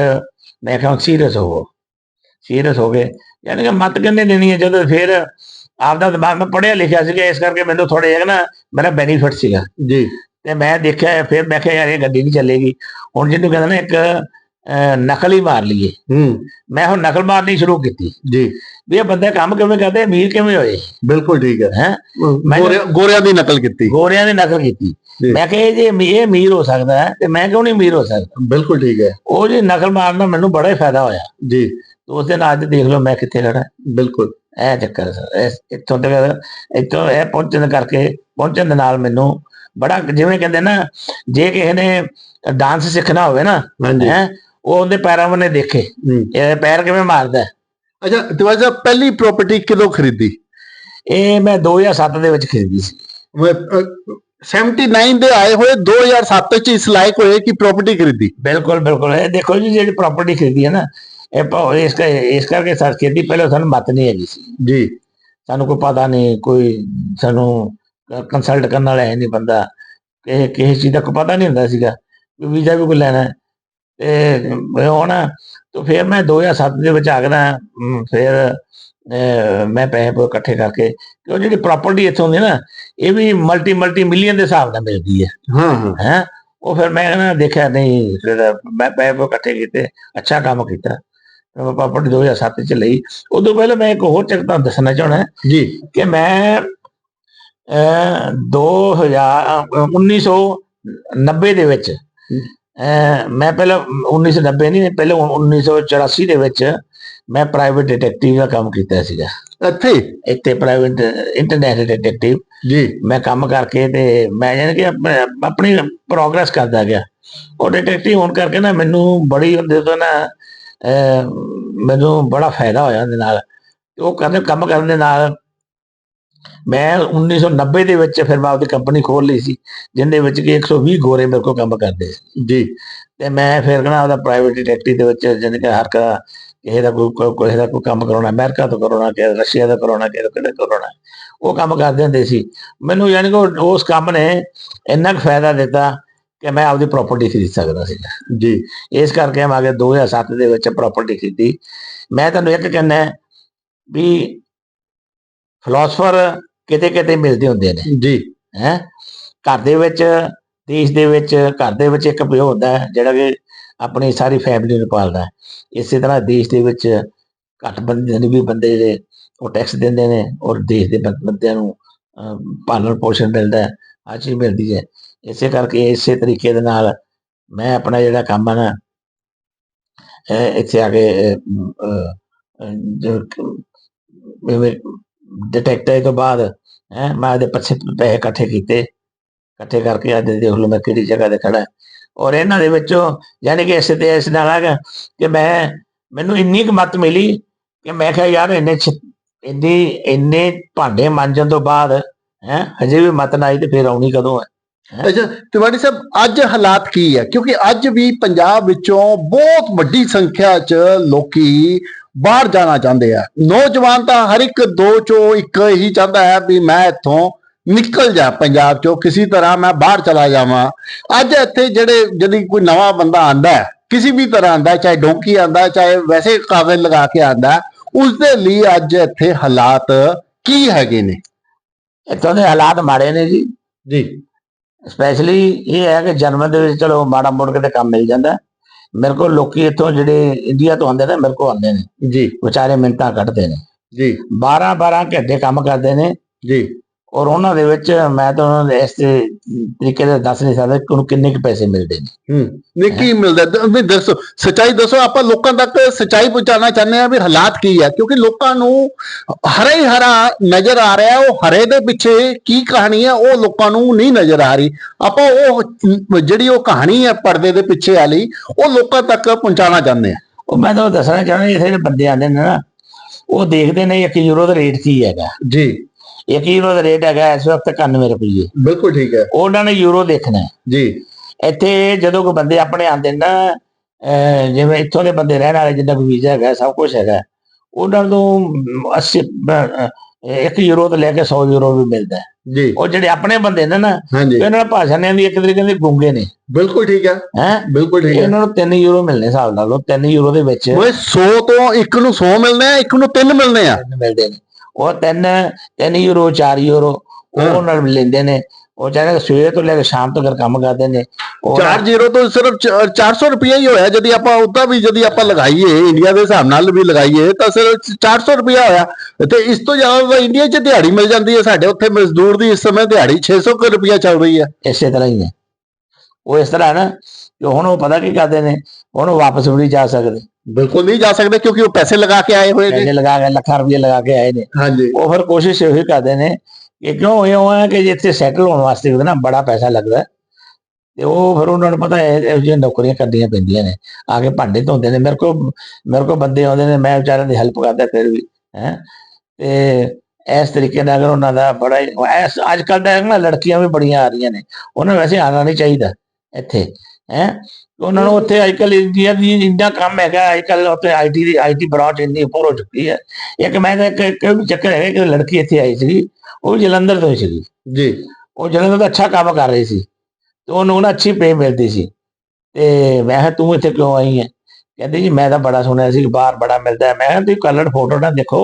Speaker 3: ਮੈਂ ਕਿਹਾ ਸੀਰੀਅਸ ਹੋਵੋ ਸੀਰੀਅਸ ਹੋ ਗਏ। ਯਾਨੀ ਕਿ ਮਤ ਕਿੰਨੇ ਦੇਣੀ ਹੈ ਜਦੋਂ ਫਿਰ ਆਪਦਾ ਦਿਮਾਗ ਮੈਂ ਪੜਿਆ ਲਿਖਿਆ ਸੀਗਾ ਇਸ ਕਰਕੇ ਮੈਨੂੰ ਥੋੜੇ ਜਿਹਾ ਨਾ ਮੇਰਾ ਬੈਨੀਫਿਟ ਸੀਗਾ।
Speaker 1: ਜੀ।
Speaker 3: ਤੇ ਮੈਂ ਦੇਖਿਆ ਫਿਰ ਮੈਂ ਕਿਹਾ ਯਾਰ ਇਹ ਗੱਡੀ ਨਹੀਂ ਚੱਲੇਗੀ। ਹੁਣ ਜਿਹਨੂੰ ਕਹਿੰਦਾ ਨਾ ਇੱਕ ਨਕਲ ਹੀ ਮਾਰ ਲਈਏ।
Speaker 1: ਹੂੰ।
Speaker 3: ਮੈਂ ਹੁਣ ਨਕਲ ਮਾਰਨੀ ਸ਼ੁਰੂ ਕੀਤੀ।
Speaker 1: ਜੀ।
Speaker 3: ਵੀ ਇਹ ਬੰਦੇ ਕੰਮ ਕਿਵੇਂ ਕਰਦੇ ਅਮੀਰ ਕਿਵੇਂ ਹੋਏ?
Speaker 1: ਬਿਲਕੁਲ ਠੀਕ ਹੈ।
Speaker 3: ਹੈ? ਮੈਂ-
Speaker 1: ਗੋਰਿਆਂ ਦੀ ਨਕਲ ਕੀਤੀ।
Speaker 3: ਗੋਰਿਆਂ ਦੀ ਨਕਲ ਕੀਤੀ। ਮੈਂ ਕਿਹਾ ਜੇ ਇਹ ਅਮੀਰ ਹੋ ਸਕਦਾ ਹੈ ਤੇ ਮੈਂ ਕਿਉਂ ਨਹੀਂ ਅਮੀਰ ਹੋ ਸਕਦਾ?
Speaker 1: ਬਿਲਕੁਲ ਠੀਕ ਹੈ।
Speaker 3: ਉਹ ਜੀ ਨਕਲ ਮਾਰਨ ਨਾਲ ਮੈਨੂੰ ਬੜਾ ਹੀ ਫਾਇਦਾ ਹੋਇਆ।
Speaker 1: ਜੀ।
Speaker 3: ਉਸ ਦਿਨ ਅੱਜ ਦੇਖ ਲਓ ਮੈਂ ਕਿੱਥੇ ਖੜਾ
Speaker 1: ਬਿਲਕੁਲ।
Speaker 3: ਇਹ ਚੱਕਰ ਇੱਥੋਂ ਤੱਕ ਇੱਥੋਂ ਇਹ ਪਹੁੰਚਣ ਕਰਕੇ ਪਹੁੰਚਣ ਦੇ ਨਾਲ ਮੈਨੂੰ ਬੜਾ ਜਿਵੇਂ ਕਹਿੰਦੇ ਨਾ ਜੇ ਕਿਸੇ ਨੇ ਡਾਂਸ ਸਿੱਖਣਾ ਹੋਵੇ ਨਾ ਹੈ ਉਹ ਉਹਦੇ ਪੈਰਾਂ ਵੱਲ ਦੇਖੇ। ਇਹ ਪੈਰ ਕਿਵੇਂ ਮਾਰਦਾ? ਹੈ।
Speaker 1: ਅੱਛਾ ਸਾਹਿਬ ਪਹਿਲੀ ਪ੍ਰਾਪਰਟੀ ਕਦੋਂ ਖਰੀਦੀ?
Speaker 3: ਇਹ ਮੈਂ 2007 ਦੇ ਵਿੱਚ ਖਰੀਦੀ ਸੀ।
Speaker 1: ਮੈਂ, ਅ, 79 ਦੇ ਆਏ ਹੋਏ 2007 ਚ ਇਸ ਲਾਇਕ ਹੋਏ ਕਿ ਪ੍ਰਾਪਰਟੀ ਖਰੀਦੀ?
Speaker 3: ਬਿਲਕੁਲ ਬਿਲਕੁਲ। ਇਹ ਦੇਖੋ ਜੀ ਜਿਹੜੀ ਪ੍ਰਾਪਰਟੀ ਖਰੀਦੀ ਹੈ ਨਾ ਇਹ ਪ- ਇਸ ਕਰ ਇਸ ਕਰਕੇ ਸਰ ਖੇਤੀ ਪਹਿਲਾਂ ਸਾਨੂੰ ਮਤ ਨਹੀਂ ਹੈਗੀ ਸੀ।
Speaker 1: ਜੀ।
Speaker 3: ਸਾਨੂੰ ਕੋਈ ਪਤਾ ਨਹੀਂ ਕੋਈ ਸਾਨੂੰ ਕੰਸਲਟ ਕਰਨ ਵਾਲਾ ਹੈ ਨਹੀਂ ਬੰਦਾ। ਕਿਸੇ ਕਿਸੇ ਚੀਜ਼ ਦਾ ਕੋਈ ਪਤਾ ਨਹੀਂ ਹੁੰਦਾ ਸੀਗਾ ਵੀ ਵੀਜ਼ਾ ਵੀ ਕੋਈ ਲੈਣਾ। ਤੇ ਹੁਣ ਤਾਂ ਫਿਰ ਮੈਂ 2007 ਦੇ ਵਿੱਚ ਆ ਗਿਆ ਨਾ, ਅਮ, ਫਿਰ ਮੈਂ ਪੈਸੇ ਪੂਸੇ ਇਕੱਠੇ ਕਰਕੇ ਕਿਉਂ ਜਿਹੜੀ ਪ੍ਰਾਪਰਟੀ ਇੱਥੋਂ ਹੁੰਦੀ ਨਾ ਇਹ ਵੀ ਮਲਟੀ ਮਲਟੀ ਮਿਲੀਅਨ ਦੇ ਹਿਸਾਬ ਨਾਲ ਮਿਲਦੀ ਹੈ।
Speaker 1: ਹਾਂ ਹਾਂ।
Speaker 3: ਹੈ? ਉਹ ਫਿਰ ਮੈਂ ਨਾ ਦੇਖਿਆ ਨਹੀਂ ਫਿਰ ਮੈਂ ਪੈਸੇ ਪੂਸੇ ਇਕੱਠੇ ਕੀਤੇ ਅੱਛਾ ਕੰਮ ਕੀਤਾ। ਪ੍ਰਾਪਰਟੀ 2007 ਚ ਲਈ। ਉਦੋਂ ਪਹਿਲਾਂ ਮੈਂ ਇੱਕ ਹੋਰ ਚੱਕ ਤੁਹਾਨੂੰ ਦੱਸਣਾ ਚਾਹਣਾ
Speaker 1: ਜੀ।
Speaker 3: ਕਿ ਮੈਂ ਅਹ, 2000 ਅਹ, 1990 ਦੇ ਵਿੱਚ ਮੈਂ ਪਹਿਲਾਂ 1990 ਨਹੀਂ ਪਹਿਲਾਂ 1984 ਦੇ ਵਿੱਚ ਮੈਂ ਪ੍ਰਾਈਵੇਟ ਡਿਟੈਕਟਿਵ ਦਾ ਕੰਮ ਕੀਤਾ ਸੀਗਾ।
Speaker 1: ਇੱਥੇ
Speaker 3: ਇੱਥੇ ਪ੍ਰਾਈਵੇਟ ਇੰਟਰਨੈਟ ਡਿਟੈਕਟਿਵ
Speaker 1: ਜੀ।
Speaker 3: ਮੈਂ ਕੰਮ ਕਰਕੇ ਤੇ ਮੈਂ ਜਾਨ ਕਿ ਆਪਣੇ- ਪ੍ਰੋਗਰੈਸ ਕਰਦਾ ਗਿਆ। ਉਹ ਡਿਟੈਕਟਿਵ ਹੋਣ ਕਰਕੇ ਨਾ ਮੈਨੂੰ ਬੜੀ ਹੁੰਦੇ ਤੋਂ ਨਾ ਮੈਨੂੰ ਬੜਾ ਫਾਇਦਾ ਹੋਇਆ ਉਹਦੇ ਨਾਲ। ਉਹ ਕਹਿੰਦੇ ਕੰਮ ਕਰਨ ਦੇ ਨਾਲ ਮੈਂ 1990 ਦੇ ਵਿੱਚ ਫਿਰ ਮੈਂ ਆਪਦੀ ਕੰਪਨੀ ਖੋਲ ਲਈ ਸੀ ਜਿੰਦੇ ਵਿੱਚ ਕਿ 120 ਗੋਰੇ ਮੇਰੇ ਕੋਲ ਕੰਮ ਕਰਦੇ ਸੀ।
Speaker 1: ਜੀ।
Speaker 3: ਤੇ ਮੈਂ ਫਿਰ ਕਹਣਾ ਉਹਦਾ ਪ੍ਰਾਈਵੇਟ ਡਿਟੈਕਟਿਵ ਦੇ ਵਿੱਚ ਜਾਣੀ ਕਿ ਹਰ ਕਾ ਕਿਸੇ ਦਾ ਕੋਈ ਕੋਈ- ਕਿਸੇ ਦਾ ਕੋਈ ਕੰਮ ਕਰਾਉਣਾ ਅਮਰੀਕਾ ਤੋਂ ਕਰਾਉਣਾ ਕਿ ਰਸ਼ੀਆ ਦਾ ਕਰਾਉਣਾ ਕਿ ਕਿਹੜਾ ਕਰਾਉਣਾ ਉਹ ਕੰਮ ਕਰਦੇ ਹੁੰਦੇ ਸੀ। ਮੈਨੂੰ ਯਾਨੀ ਕਿ ਉਸ ਕੰਮ ਨੇ ਇੰਨਾ ਕੁ ਫਾਇਦਾ ਦਿੱਤਾ ਕਿ ਮੈਂ ਆਪਦੀ ਪ੍ਰਾਪਰਟੀ ਖਰੀਦ ਸਕਦਾ ਸੀ।
Speaker 1: ਜੀ
Speaker 3: ਇਸ ਕਰਕੇ ਮੈਂ ਅਗੇ 2007 ਦੇ ਵਿੱਚ ਪ੍ਰਾਪਰਟੀ ਖਰੀਦੀ। ਮੈਂ ਤੁਹਾਨੂੰ ਇੱਕ ਕਹਿੰਦਾ ਵੀ ਫਿਲਾਸਫਰ ਕਿਤੇ ਕਿਤੇ ਮਿਲਦੇ ਹੁੰਦੇ ਨੇ।
Speaker 1: ਜੀ।
Speaker 3: ਹੈ? ਘਰ ਦੇ ਵਿੱਚ ਦੇਸ਼ ਦੇ ਵਿੱਚ ਘਰ ਦੇ ਵਿੱਚ ਇੱਕ ਪਿਓ ਹੁੰਦਾ ਹੈ ਜਿਹੜਾ ਕਿ ਆਪਣੀ ਸਾਰੀ ਫੈਮਿਲੀ ਨੂੰ ਪਾਲਦਾ ਹੈ। ਇਸੇ ਤਰ੍ਹਾਂ ਦੇਸ਼ ਦੇ ਵਿੱਚ ਘੱਟ ਬੰਦੇ ਨੇ ਵੀ ਬੰਦੇ ਜਿਹੜੇ ਉਹ ਟੈਕਸ ਦਿੰਦੇ ਨੇ ਔਰ ਦੇਸ਼ ਦੇ ਬੰਦਿਆਂ ਨੂੰ ਪਾਲਣ ਪੋਸ਼ਣ ਮਿਲਦਾ ਹੈ ਆ ਚੀਜ਼ ਮਿਲਦੀ ਹੈ। ਇਸੇ ਕਰਕੇ ਇਸੇ ਤਰੀਕੇ ਦੇ ਨਾਲ ਮੈਂ ਆਪਣਾ ਜਿਹੜਾ ਕੰਮ ਹੈ ਨਾ ਇੱਥੇ ਆ ਕੇ ਅਹ, ਅਹ, ਡਿਟੈਕਟਰ ਤੋਂ ਬਾਅਦ ਹੈ ਮੈਂ ਇਹਦੇ ਪਿੱਛੇ ਪੈਸੇ ਇਕੱਠੇ ਕੀਤੇ। ਇਕੱਠੇ ਕਰਕੇ ਅੱਜ ਦੇਖ ਲਓ ਮੈਂ ਕਿਹੜੀ ਜਗ੍ਹਾ ਤੇ ਖੜਾ ਔਰ ਇਹਨਾਂ ਦੇ ਵਿੱਚੋਂ ਯਾਨੀ ਕਿ ਇਸੇ ਤੇ ਇਸ ਨਾਲ ਹੈਗਾ ਕਿ ਮੈਂ ਮੈਨੂੰ ਇੰਨੀ ਕੁ ਮੱਤ ਮਿਲੀ ਕਿ ਮੈਂ ਕਿਹਾ ਯਾਰ ਇੰਨੇ ਛ- ਇੰਨੀ ਇੰਨੇ ਭਾਂਡੇ ਮਾਂਜਣ ਤੋਂ ਬਾਅਦ ਹੈ ਹਜੇ ਵੀ ਮਤ ਨਾ ਆਈ ਤੇ ਫਿਰ ਆਉਣੀ ਕਦੋਂ ਹੈ
Speaker 1: ਅੱਛਾ ਤਿਵਾੜੀ ਸਾਹਿਬ ਅੱਜ ਹਾਲਾਤ ਕੀ ਹੈ ਕਿਉਂਕਿ ਅੱਜ ਵੀ ਪੰਜਾਬ ਵਿੱਚੋਂ ਬਹੁਤ ਵੱਡੀ ਸੰਖਿਆ 'ਚ ਲੋਕੀ ਬਾਹਰ ਜਾਣਾ ਚਾਹੁੰਦੇ ਆ। ਨੌਜਵਾਨ ਤਾਂ ਹਰ ਇੱਕ ਦੋ ਚੋਂ ਇੱਕ ਹੀ ਚਾਹੁੰਦਾ ਹੈ ਵੀ ਮੈਂ ਇੱਥੋਂ ਨਿਕਲ ਜਾ ਪੰਜਾਬ ਚੋਂ ਕਿਸੇ ਤਰ੍ਹਾਂ ਮੈਂ ਬਾਹਰ ਚਲਾ ਜਾਵਾਂ। ਅੱਜ ਇੱਥੇ ਜਿਹੜੇ ਜਦੀ ਕੋਈ ਨਵਾਂ ਬੰਦਾ ਆਂਦਾ ਹੈ ਕਿਸੇ ਵੀ ਤਰ੍ਹਾਂ ਆਂਦਾ ਹੈ, ਚਾਹੇ ਡੋਂਕੀ ਆਂਦਾ ਚਾਹੇ ਵੈਸੇ ਕਾਗਜ਼ ਲਗਾ ਕੇ ਆਂਦਾ ਉਸ ਦੇ ਲਈ ਅੱਜ ਇੱਥੇ ਹਾਲਾਤ ਕੀ ਹੈਗੇ ਨੇ?
Speaker 3: ਇੱਥੋਂ ਦੇ ਹਾਲਾਤ ਮਾੜੇ ਨੇ ਜੀ।
Speaker 1: ਜੀ।
Speaker 3: ਸਪੈਸ਼ਲੀ ਇਹ ਹੈ ਕਿ ਜਨਮ ਦੇ ਵਿੱਚ ਚਲੋ ਮਾੜਾ ਮੋੜ ਕੇ ਤੇ ਕੰਮ ਮਿਲ ਜਾਂਦਾ। ਮੇਰੇ ਕੋਲ ਲੋਕੀ ਇੱਥੋਂ ਜਿਹੜੇ ਇੰਡੀਆ ਤੋਂ ਆਉਂਦੇ ਨੇ ਮੇਰੇ ਕੋਲ ਆਉਂਦੇ ਨੇ।
Speaker 1: ਜੀ।
Speaker 3: ਵਿਚਾਰੇ ਮਿੰਟਾਂ ਕੱਢਦੇ ਨੇ।
Speaker 1: ਜੀ।
Speaker 3: 12 12 ਘੰਟੇ ਕੰਮ ਕਰਦੇ ਨੇ।
Speaker 1: ਜੀ।
Speaker 3: ਔਰ ਉਹਨਾਂ ਦੇ ਵਿੱਚ ਮੈਂ ਤਾਂ ਉਹਨਾਂ ਨੂੰ ਇਸ ਤਰੀਕੇ ਨਾਲ ਦੱਸ ਨਹੀਂ ਸਕਦਾ ਕਿ ਉਹਨੂੰ ਕਿੰਨੇ ਕੁ ਪੈਸੇ ਮਿਲਦੇ ਨੇ।
Speaker 1: ਹੂੰ ਨਹੀਂ ਕੀ ਮਿਲਦਾ? ਦ- ਵੀ ਦੱਸੋ ਸਚਾਈ ਦੱਸੋ ਆਪਾਂ ਲੋਕਾਂ ਤੱਕ ਸਚਾਈ ਪਹੁੰਚਾਉਣਾ ਚਾਹੁੰਦੇ ਆ ਵੀ ਹਾਲਾਤ ਕੀ ਹੈ ਕਿਉਂਕਿ ਲੋਕਾਂ ਨੂੰ ਹਰਾ ਹੀ ਹਰਾ ਨਜ਼ਰ ਆ ਰਿਹਾ ਉਹ ਹਰੇ ਦੇ ਪਿੱਛੇ ਕੀ ਕਹਾਣੀ ਹੈ ਉਹ ਲੋਕਾਂ ਨੂੰ ਨਹੀਂ ਨਜ਼ਰ ਆ ਰਹੀ। ਆਪਾਂ ਉਹ ਜਿਹੜੀ ਉਹ ਕਹਾਣੀ ਹੈ ਪਰਦੇ ਦੇ ਪਿੱਛੇ ਵਾਲੀ ਉਹ ਲੋਕਾਂ ਤੱਕ ਪਹੁੰਚਾਉਣਾ ਚਾਹੁੰਦੇ ਆ
Speaker 3: ਉਹ ਮੈਂ ਤਾਂ ਦੱਸਣਾ ਚਾਹੁੰਦਾ ਜਿਹੜੇ ਬੰਦੇ ਆਉਂਦੇ ਨੇ ਨਾ ਉਹ ਦੇਖਦੇ ਨੇ 1 ਯੂਰੋ ਦਾ ਰੇਟ ਕੀ ਹੈਗਾ।
Speaker 1: ਜੀ।
Speaker 3: 1 ਯੂਰੋ ਦਾ ਰੇਟ ਹੈਗਾ ਇਸ ਵਕਤ 91 ਰੁਪਏ
Speaker 1: ਬਿਲਕੁਲ ਠੀਕ ਹੈ।
Speaker 3: ਉਹਨਾਂ ਨੇ ਯੂਰੋ ਦੇਖਣਾ ਹੈ।
Speaker 1: ਜੀ।
Speaker 3: ਇੱਥੇ ਜਦੋਂ ਕੋਈ ਬੰਦੇ ਆਪਣੇ ਆਉਂਦੇ ਨੇ ਜਿਵੇਂ ਇੱਥੋਂ ਦੇ ਬੰਦੇ ਰਹਿਣ ਵਾਲੇ ਜਿੰਨਾ ਕੋਈ ਵੀਜ਼ਾ ਹੈਗਾ ਸਭ ਕੁਝ ਹੈਗਾ ਉਹਨਾਂ ਨੂੰ 80 1 ਯੂਰੋ ਤੋਂ ਲੈ ਕੇ 100 ਯੂਰੋ ਵੀ ਮਿਲਦਾ ਹੈ।
Speaker 1: ਜੀ।
Speaker 3: ਉਹ ਜਿਹੜੇ ਆਪਣੇ ਬੰਦੇ ਨੇ ਨਾ ਇਹਨਾਂ ਨਾਲ ਭਾਸ਼ਾ ਨੇ ਦੀ ਇੱਕ ਤਰੀਕੇ ਦੇ ਗੁੰਗੇ ਨੇ।
Speaker 1: ਬਿਲਕੁਲ ਠੀਕ ਹੈ।
Speaker 3: ਹੈ?
Speaker 1: ਬਿਲਕੁਲ ਠੀਕ ਹੈ।
Speaker 3: ਇਹਨਾਂ ਨੂੰ 3 ਯੂਰੋ ਮਿਲਨੇ ਹਿਸਾਬ ਲਾ ਲਓ 3 ਯੂਰੋ ਦੇ ਵਿੱਚ
Speaker 1: ਓਏ 100 ਤੋਂ ਇੱਕ ਨੂੰ 100 ਮਿਲਨੇ ਆ ਇੱਕ ਨੂੰ 3 ਮਿਲਨੇ ਆ।
Speaker 3: ਮਿਲਦੇ ਨੇ। ਉਹ ਤਿੰਨ ਤਿੰਨ ਯੂਰੋ 4 ਯੂਰੋ। ਉਹ ਨਾਲ ਲੈਂਦੇ ਨੇ। ਉਹ ਚਾਹੇ ਸਵੇਰ ਤੋਂ ਲੈ ਕੇ ਸ਼ਾਮ ਤੱਕ ਕੰਮ ਕਰਦੇ ਨੇ। ਉਹ
Speaker 1: 4-0 ਤੋਂ ਸਿਰਫ 400 ਰੁਪਇਆ ਹੀ ਹੋਇਆ। ਜਦੀ ਆਪਾਂ ਉਦਾਂ ਵੀ ਜਦੀ ਆਪਾਂ ਲਗਾਈਏ ਇੰਡੀਆ ਦੇ ਹਿਸਾਬ ਨਾਲ ਵੀ ਲਗਾਈਏ ਤਾਂ ਸਿਰਫ 400 ਰੁਪਇਆ ਹੋਇਆ। ਤੇ ਇਸ ਤੋਂ ਜ਼ਿਆਦਾ ਇੰਡੀਆ 'ਚ ਦਿਹਾੜੀ ਮਿਲ ਜਾਂਦੀ ਹੈ। ਸਾਡੇ ਉੱਥੇ ਮਜ਼ਦੂਰ ਦੀ ਇਸ ਸਮੇਂ ਦਿਹਾੜੀ 600 ਕੁ ਰੁਪਇਆ ਚੱਲ ਰਹੀ ਹੈ।
Speaker 3: ਇਸੇ ਤਰ੍ਹਾਂ ਹੀ ਹੈ। ਉਹ ਇਸ ਤਰ੍ਹਾਂ ਨਾ ਕਿ ਹੁਣ ਉਹ ਪਤਾ ਕੀ ਕਰਦੇ ਨੇ ਹੁਣ ਉਹ ਵਾਪਸ ਵੀ ਨਹੀਂ ਜਾ ਸਕਦੇ।
Speaker 1: ਬਿਲਕੁਲ ਨਹੀਂ ਜਾ ਸਕਦੇ ਕਿਉਂਕਿ ਉਹ ਪੈਸੇ ਲਗਾ ਕੇ ਆਏ ਹੋਏ ਨੇ।
Speaker 3: ਪੈਸੇ ਲਗਾ ਕੇ ਲੱਖਾਂ ਰੁਪਏ ਲਗਾ ਕੇ ਆਏ ਨੇ।
Speaker 1: ਹਾਂਜੀ।
Speaker 3: ਉਹ ਫਿਰ ਕੋਸ਼ਿਸ਼ ਇਹੀ ਕਰਦੇ ਨੇ ਕਿ ਕਿਉਂ ਇਹ ਉਹ ਹੈ ਕਿ ਜੇ ਇੱਥੇ ਸੈਟਲ ਹੋਣ ਵਾਸਤੇ ਵੀ ਨਾ ਬੜਾ ਪੈਸਾ ਲੱਗਦਾ ਹੈ। ਤੇ ਉਹ ਫਿਰ ਉਹਨਾਂ ਨੂੰ ਪਤਾ ਹੈ ਇਹੋ ਜਿਹੀਆਂ ਨੌਕਰੀਆਂ ਕਰਨੀਆਂ ਪੈਂਦੀਆਂ ਨੇ। ਆ ਕੇ ਭਾਂਡੇ ਧੋਂਦੇ ਨੇ। ਮੇਰੇ ਕੋਲ ਮੇਰੇ ਕੋਲ ਬੰਦੇ ਆਉਂਦੇ ਨੇ ਮੈਂ ਵਿਚਾਰਿਆਂ ਦੀ ਹੈਲਪ ਕਰਦਾ ਫਿਰ ਵੀ ਹੈ। ਤੇ ਇਸ ਤਰੀਕੇ ਨਾਲ ਅਗਰ ਉਹਨਾਂ ਦਾ ਬੜਾ ਹੀ ਇਸ ਅੱਜ ਕੱਲ੍ਹ ਦਾ ਨਾ ਲੜਕੀਆਂ ਵੀ ਬੜੀਆਂ ਆ ਰਹੀਆਂ ਨੇ। ਉਹਨਾਂ ਨੂੰ ਵੈਸੇ ਆਉਣਾ ਨਹੀਂ ਚਾਹੀਦਾ ਇੱਥੇ। ਹੈ? ਉਹਨਾਂ ਨੂੰ ਉੱਥੇ ਅੱਜ ਕੱਲ੍ਹ ਇੰਡੀਆ ਦੀ ਇੰਨਾ ਕੰਮ ਹੈਗਾ ਅੱਜ ਕੱਲ੍ਹ ਉੱਥੇ ਆਈਟੀ ਦੀ ਆਈਟੀ ਬ੍ਰਾਂਚ ਇੰਨੀ ਉੱਪਰ ਹੋ ਚੁੱਕੀ ਹੈ। ਇੱਕ ਮੈਂ ਵੀ ਚੱਕਰ ਹੈਗਾ ਕਿ ਲੜਕੀ ਇੱਥੇ ਆਈ ਸੀ ਉਹ ਜਲੰਧਰ ਤੋਂ ਸੀਗੀ।
Speaker 1: ਜੀ।
Speaker 3: ਉਹ ਜਲੰਧਰ ਦਾ ਅੱਛਾ ਕੰਮ ਕਰ ਰਹੀ ਸੀ। ਤੇ ਉਹਨੂੰ ਨਾ ਅੱਛੀ ਪੇ ਮਿਲਦੀ ਸੀ। ਤੇ ਮੈਂ ਤੂੰ ਇੱਥੇ ਕਿਉਂ ਆਈ ਹੈ? ਕਹਿੰਦੀ ਜੀ ਮੈਂ ਤਾਂ ਬੜਾ ਸੁਣਿਆ ਸੀ ਬਾਹਰ ਬੜਾ ਮਿਲਦਾ ਮੈਂ ਕਿਹਾ ਤੁਸੀਂ ਕਲਰ ਫੋਟੋ ਨਾ ਦੇਖੋ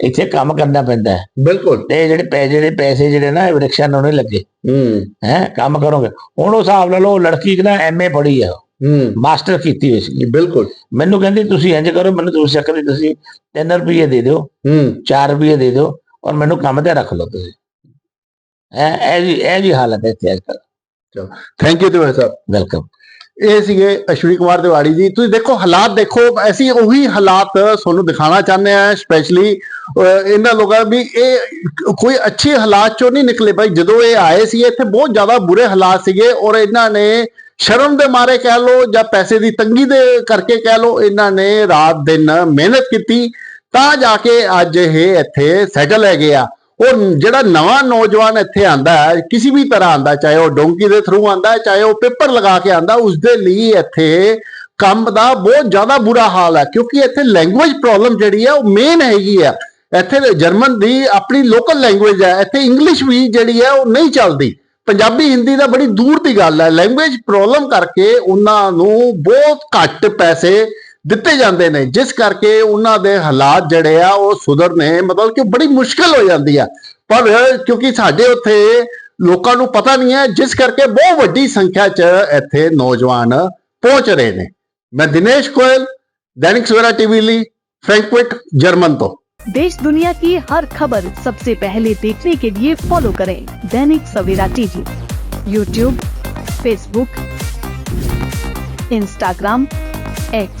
Speaker 3: ਇੱਥੇ ਕੰਮ ਕਰਨਾ ਪੈਂਦਾ ਹੈ।
Speaker 1: ਬਿਲਕੁਲ।
Speaker 3: ਤੇ ਜਿਹੜੇ ਪੈਸੇ ਜਿਹੜੇ ਪੈਸੇ ਜਿਹੜੇ ਨਾ ਇਹ ਰਿਕਸ਼ਾ ਨੂੰ ਨਹੀਂ ਲੱਗੇ।
Speaker 1: ਹੂੰ।
Speaker 3: ਹੈ ਕੰਮ ਕਰੋਗੇ। ਹੁਣ ਉਹ ਹਿਸਾਬ ਲਾ ਲਓ ਲੜਕੀ ਕਿ ਨਾ ਐਮਏ ਪੜ੍ਹੀ ਹੈ
Speaker 1: ਹੂੰ।
Speaker 3: ਮਾਸਟਰ ਕੀਤੀ ਹੋਈ ਸੀ।
Speaker 1: ਬਿਲਕੁਲ।
Speaker 3: ਮੈਨੂੰ ਕਹਿੰਦੀ ਤੁਸੀਂ ਇੰਜ ਕਰੋ ਮੈਨੂੰ ਤੁਸੀਂ ਚੱਕਰ ਤੁਸੀਂ 3 ਰੁਪਏ ਦੇ ਦਿਓ
Speaker 1: ਹੂੰ।
Speaker 3: 4 ਰੁਪਏ ਦੇ ਦਿਓ ਔਰ ਮੈਨੂੰ ਕੰਮ ਤੇ ਰੱਖ ਲਓ ਤੁਸੀਂ। ਇਹ ਇਹ ਜੀ ਹਾਲਤ ਹੈ ਇੱਥੇ ਅੱਜ ਕੱਲ੍ਹ।
Speaker 1: Thank you Tiwari sahib
Speaker 3: welcome
Speaker 1: ਇਹ ਸੀਗੇ ਅਸ਼ਵਨੀ ਕੁਮਾਰ ਤਿਵਾੜੀ ਜੀ। ਤੁਸੀਂ ਦੇਖੋ, ਹਾਲਾਤ ਦੇਖੋ, ਅਸੀਂ ਉਹੀ ਹਾਲਾਤ ਤੁਹਾਨੂੰ ਦਿਖਾਉਣਾ ਚਾਹੁੰਦੇ ਆ ਸਪੈਸ਼ਲੀ ਇਹਨਾਂ ਲੋਕਾਂ ਵੀ ਇਹ ਕੋਈ ਅੱਛੇ ਹਾਲਾਤ ਚੋਂ ਨਹੀਂ ਨਿਕਲੇ ਭਾਈ। ਜਦੋਂ ਇਹ ਆਏ ਸੀ ਇੱਥੇ ਬਹੁਤ ਜ਼ਿਆਦਾ ਬੁਰੇ ਹਾਲਾਤ ਸੀਗੇ ਔਰ ਇਹਨਾਂ ਨੇ ਸ਼ਰਮ ਦੇ ਮਾਰੇ ਕਹਿ ਲੋ ਜਾਂ ਪੈਸੇ ਦੀ ਤੰਗੀ ਦੇ ਕਰਕੇ ਕਹਿ ਲੋ ਇਹਨਾਂ ਨੇ ਰਾਤ ਦਿਨ ਮਿਹਨਤ ਕੀਤੀ ਤਾਂ ਜਾ ਕੇ ਅੱਜ ਇਹ ਇੱਥੇ ਸੈਟਲ ਹੈਗੇ ਆ। ਉਹ ਜਿਹੜਾ ਨਵਾਂ ਨੌਜਵਾਨ ਇੱਥੇ ਆਂਦਾ ਹੈ, ਕਿਸੇ ਵੀ ਤਰ੍ਹਾਂ ਆਂਦਾ, ਚਾਹੇ ਉਹ ਡੋਂਕੀ ਦੇ ਥਰੂ ਆਂਦਾ ਚਾਹੇ ਉਹ ਪੇਪਰ ਲਗਾ ਕੇ ਆਂਦਾ ਉਸ ਦੇ ਲਈ ਇੱਥੇ ਕੰਮ ਦਾ ਬਹੁਤ ਜ਼ਿਆਦਾ ਬੁਰਾ ਹਾਲ ਹੈ, ਕਿਉਂਕਿ ਇੱਥੇ ਲੈਂਗੁਏਜ ਪ੍ਰੋਬਲਮ ਜਿਹੜੀ ਹੈ, ਉਹ ਮੇਨ ਹੈਗੀ ਹੈ। ਇੱਥੇ ਜਰਮਨ ਦੀ ਆਪਣੀ ਲੋਕਲ ਲੈਂਗੁਏਜ ਹੈ, ਇੱਥੇ ਇੰਗਲਿਸ਼ ਵੀ ਜਿਹੜੀ ਹੈ, ਉਹ ਨਹੀਂ ਚੱਲਦੀ। ਪੰਜਾਬੀ, ਹਿੰਦੀ ਦਾ ਬੜੀ ਦੂਰ ਦੀ ਗੱਲ ਹੈ ਲੈਂਗੁਏਜ ਪ੍ਰੋਬਲਮ ਕਰਕੇ ਉਹਨਾਂ ਨੂੰ ਬਹੁਤ ਘੱਟ ਪੈਸੇ ਦਿੱਤੇ ਜਾਂਦੇ ਨੇ ਜਿਸ ਕਰਕੇ ਉਹਨਾਂ ਦੇ ਹਾਲਾਤ ਜਿਹੜੇ ਆ ਉਹ ਸੁਧਰਨੇ ਮਤਲਬ ਕਿ ਬੜੀ ਮੁਸ਼ਕਲ ਹੋ ਜਾਂਦੀ ਆ ਪਰ ਕਿਉਂਕਿ ਸਾਡੇ ਉੱਥੇ ਲੋਕਾਂ ਨੂੰ ਪਤਾ ਨਹੀਂ ਹੈ ਜਿਸ ਕਰਕੇ ਬਹੁਤ ਵੱਡੀ ਸੰਖਿਆ 'ਚ ਇੱਥੇ ਨੌਜਵਾਨ ਪਹੁੰਚ ਰਹੇ ਨੇ ਮੈਂ ਦਿਨੇਸ਼ ਗੋਇਲ ਦੈਨਿਕ ਸਵੇਰਾ ਟੀਵੀ ਲਈ ਫ੍ਰੈਂਕਫਰਟ ਜਰਮਨ ਤੋਂ
Speaker 4: देश दुनिया की हर खबर सबसे पहले देखने के लिए फॉलो करें Dainik Savera TV YouTube Facebook Instagram X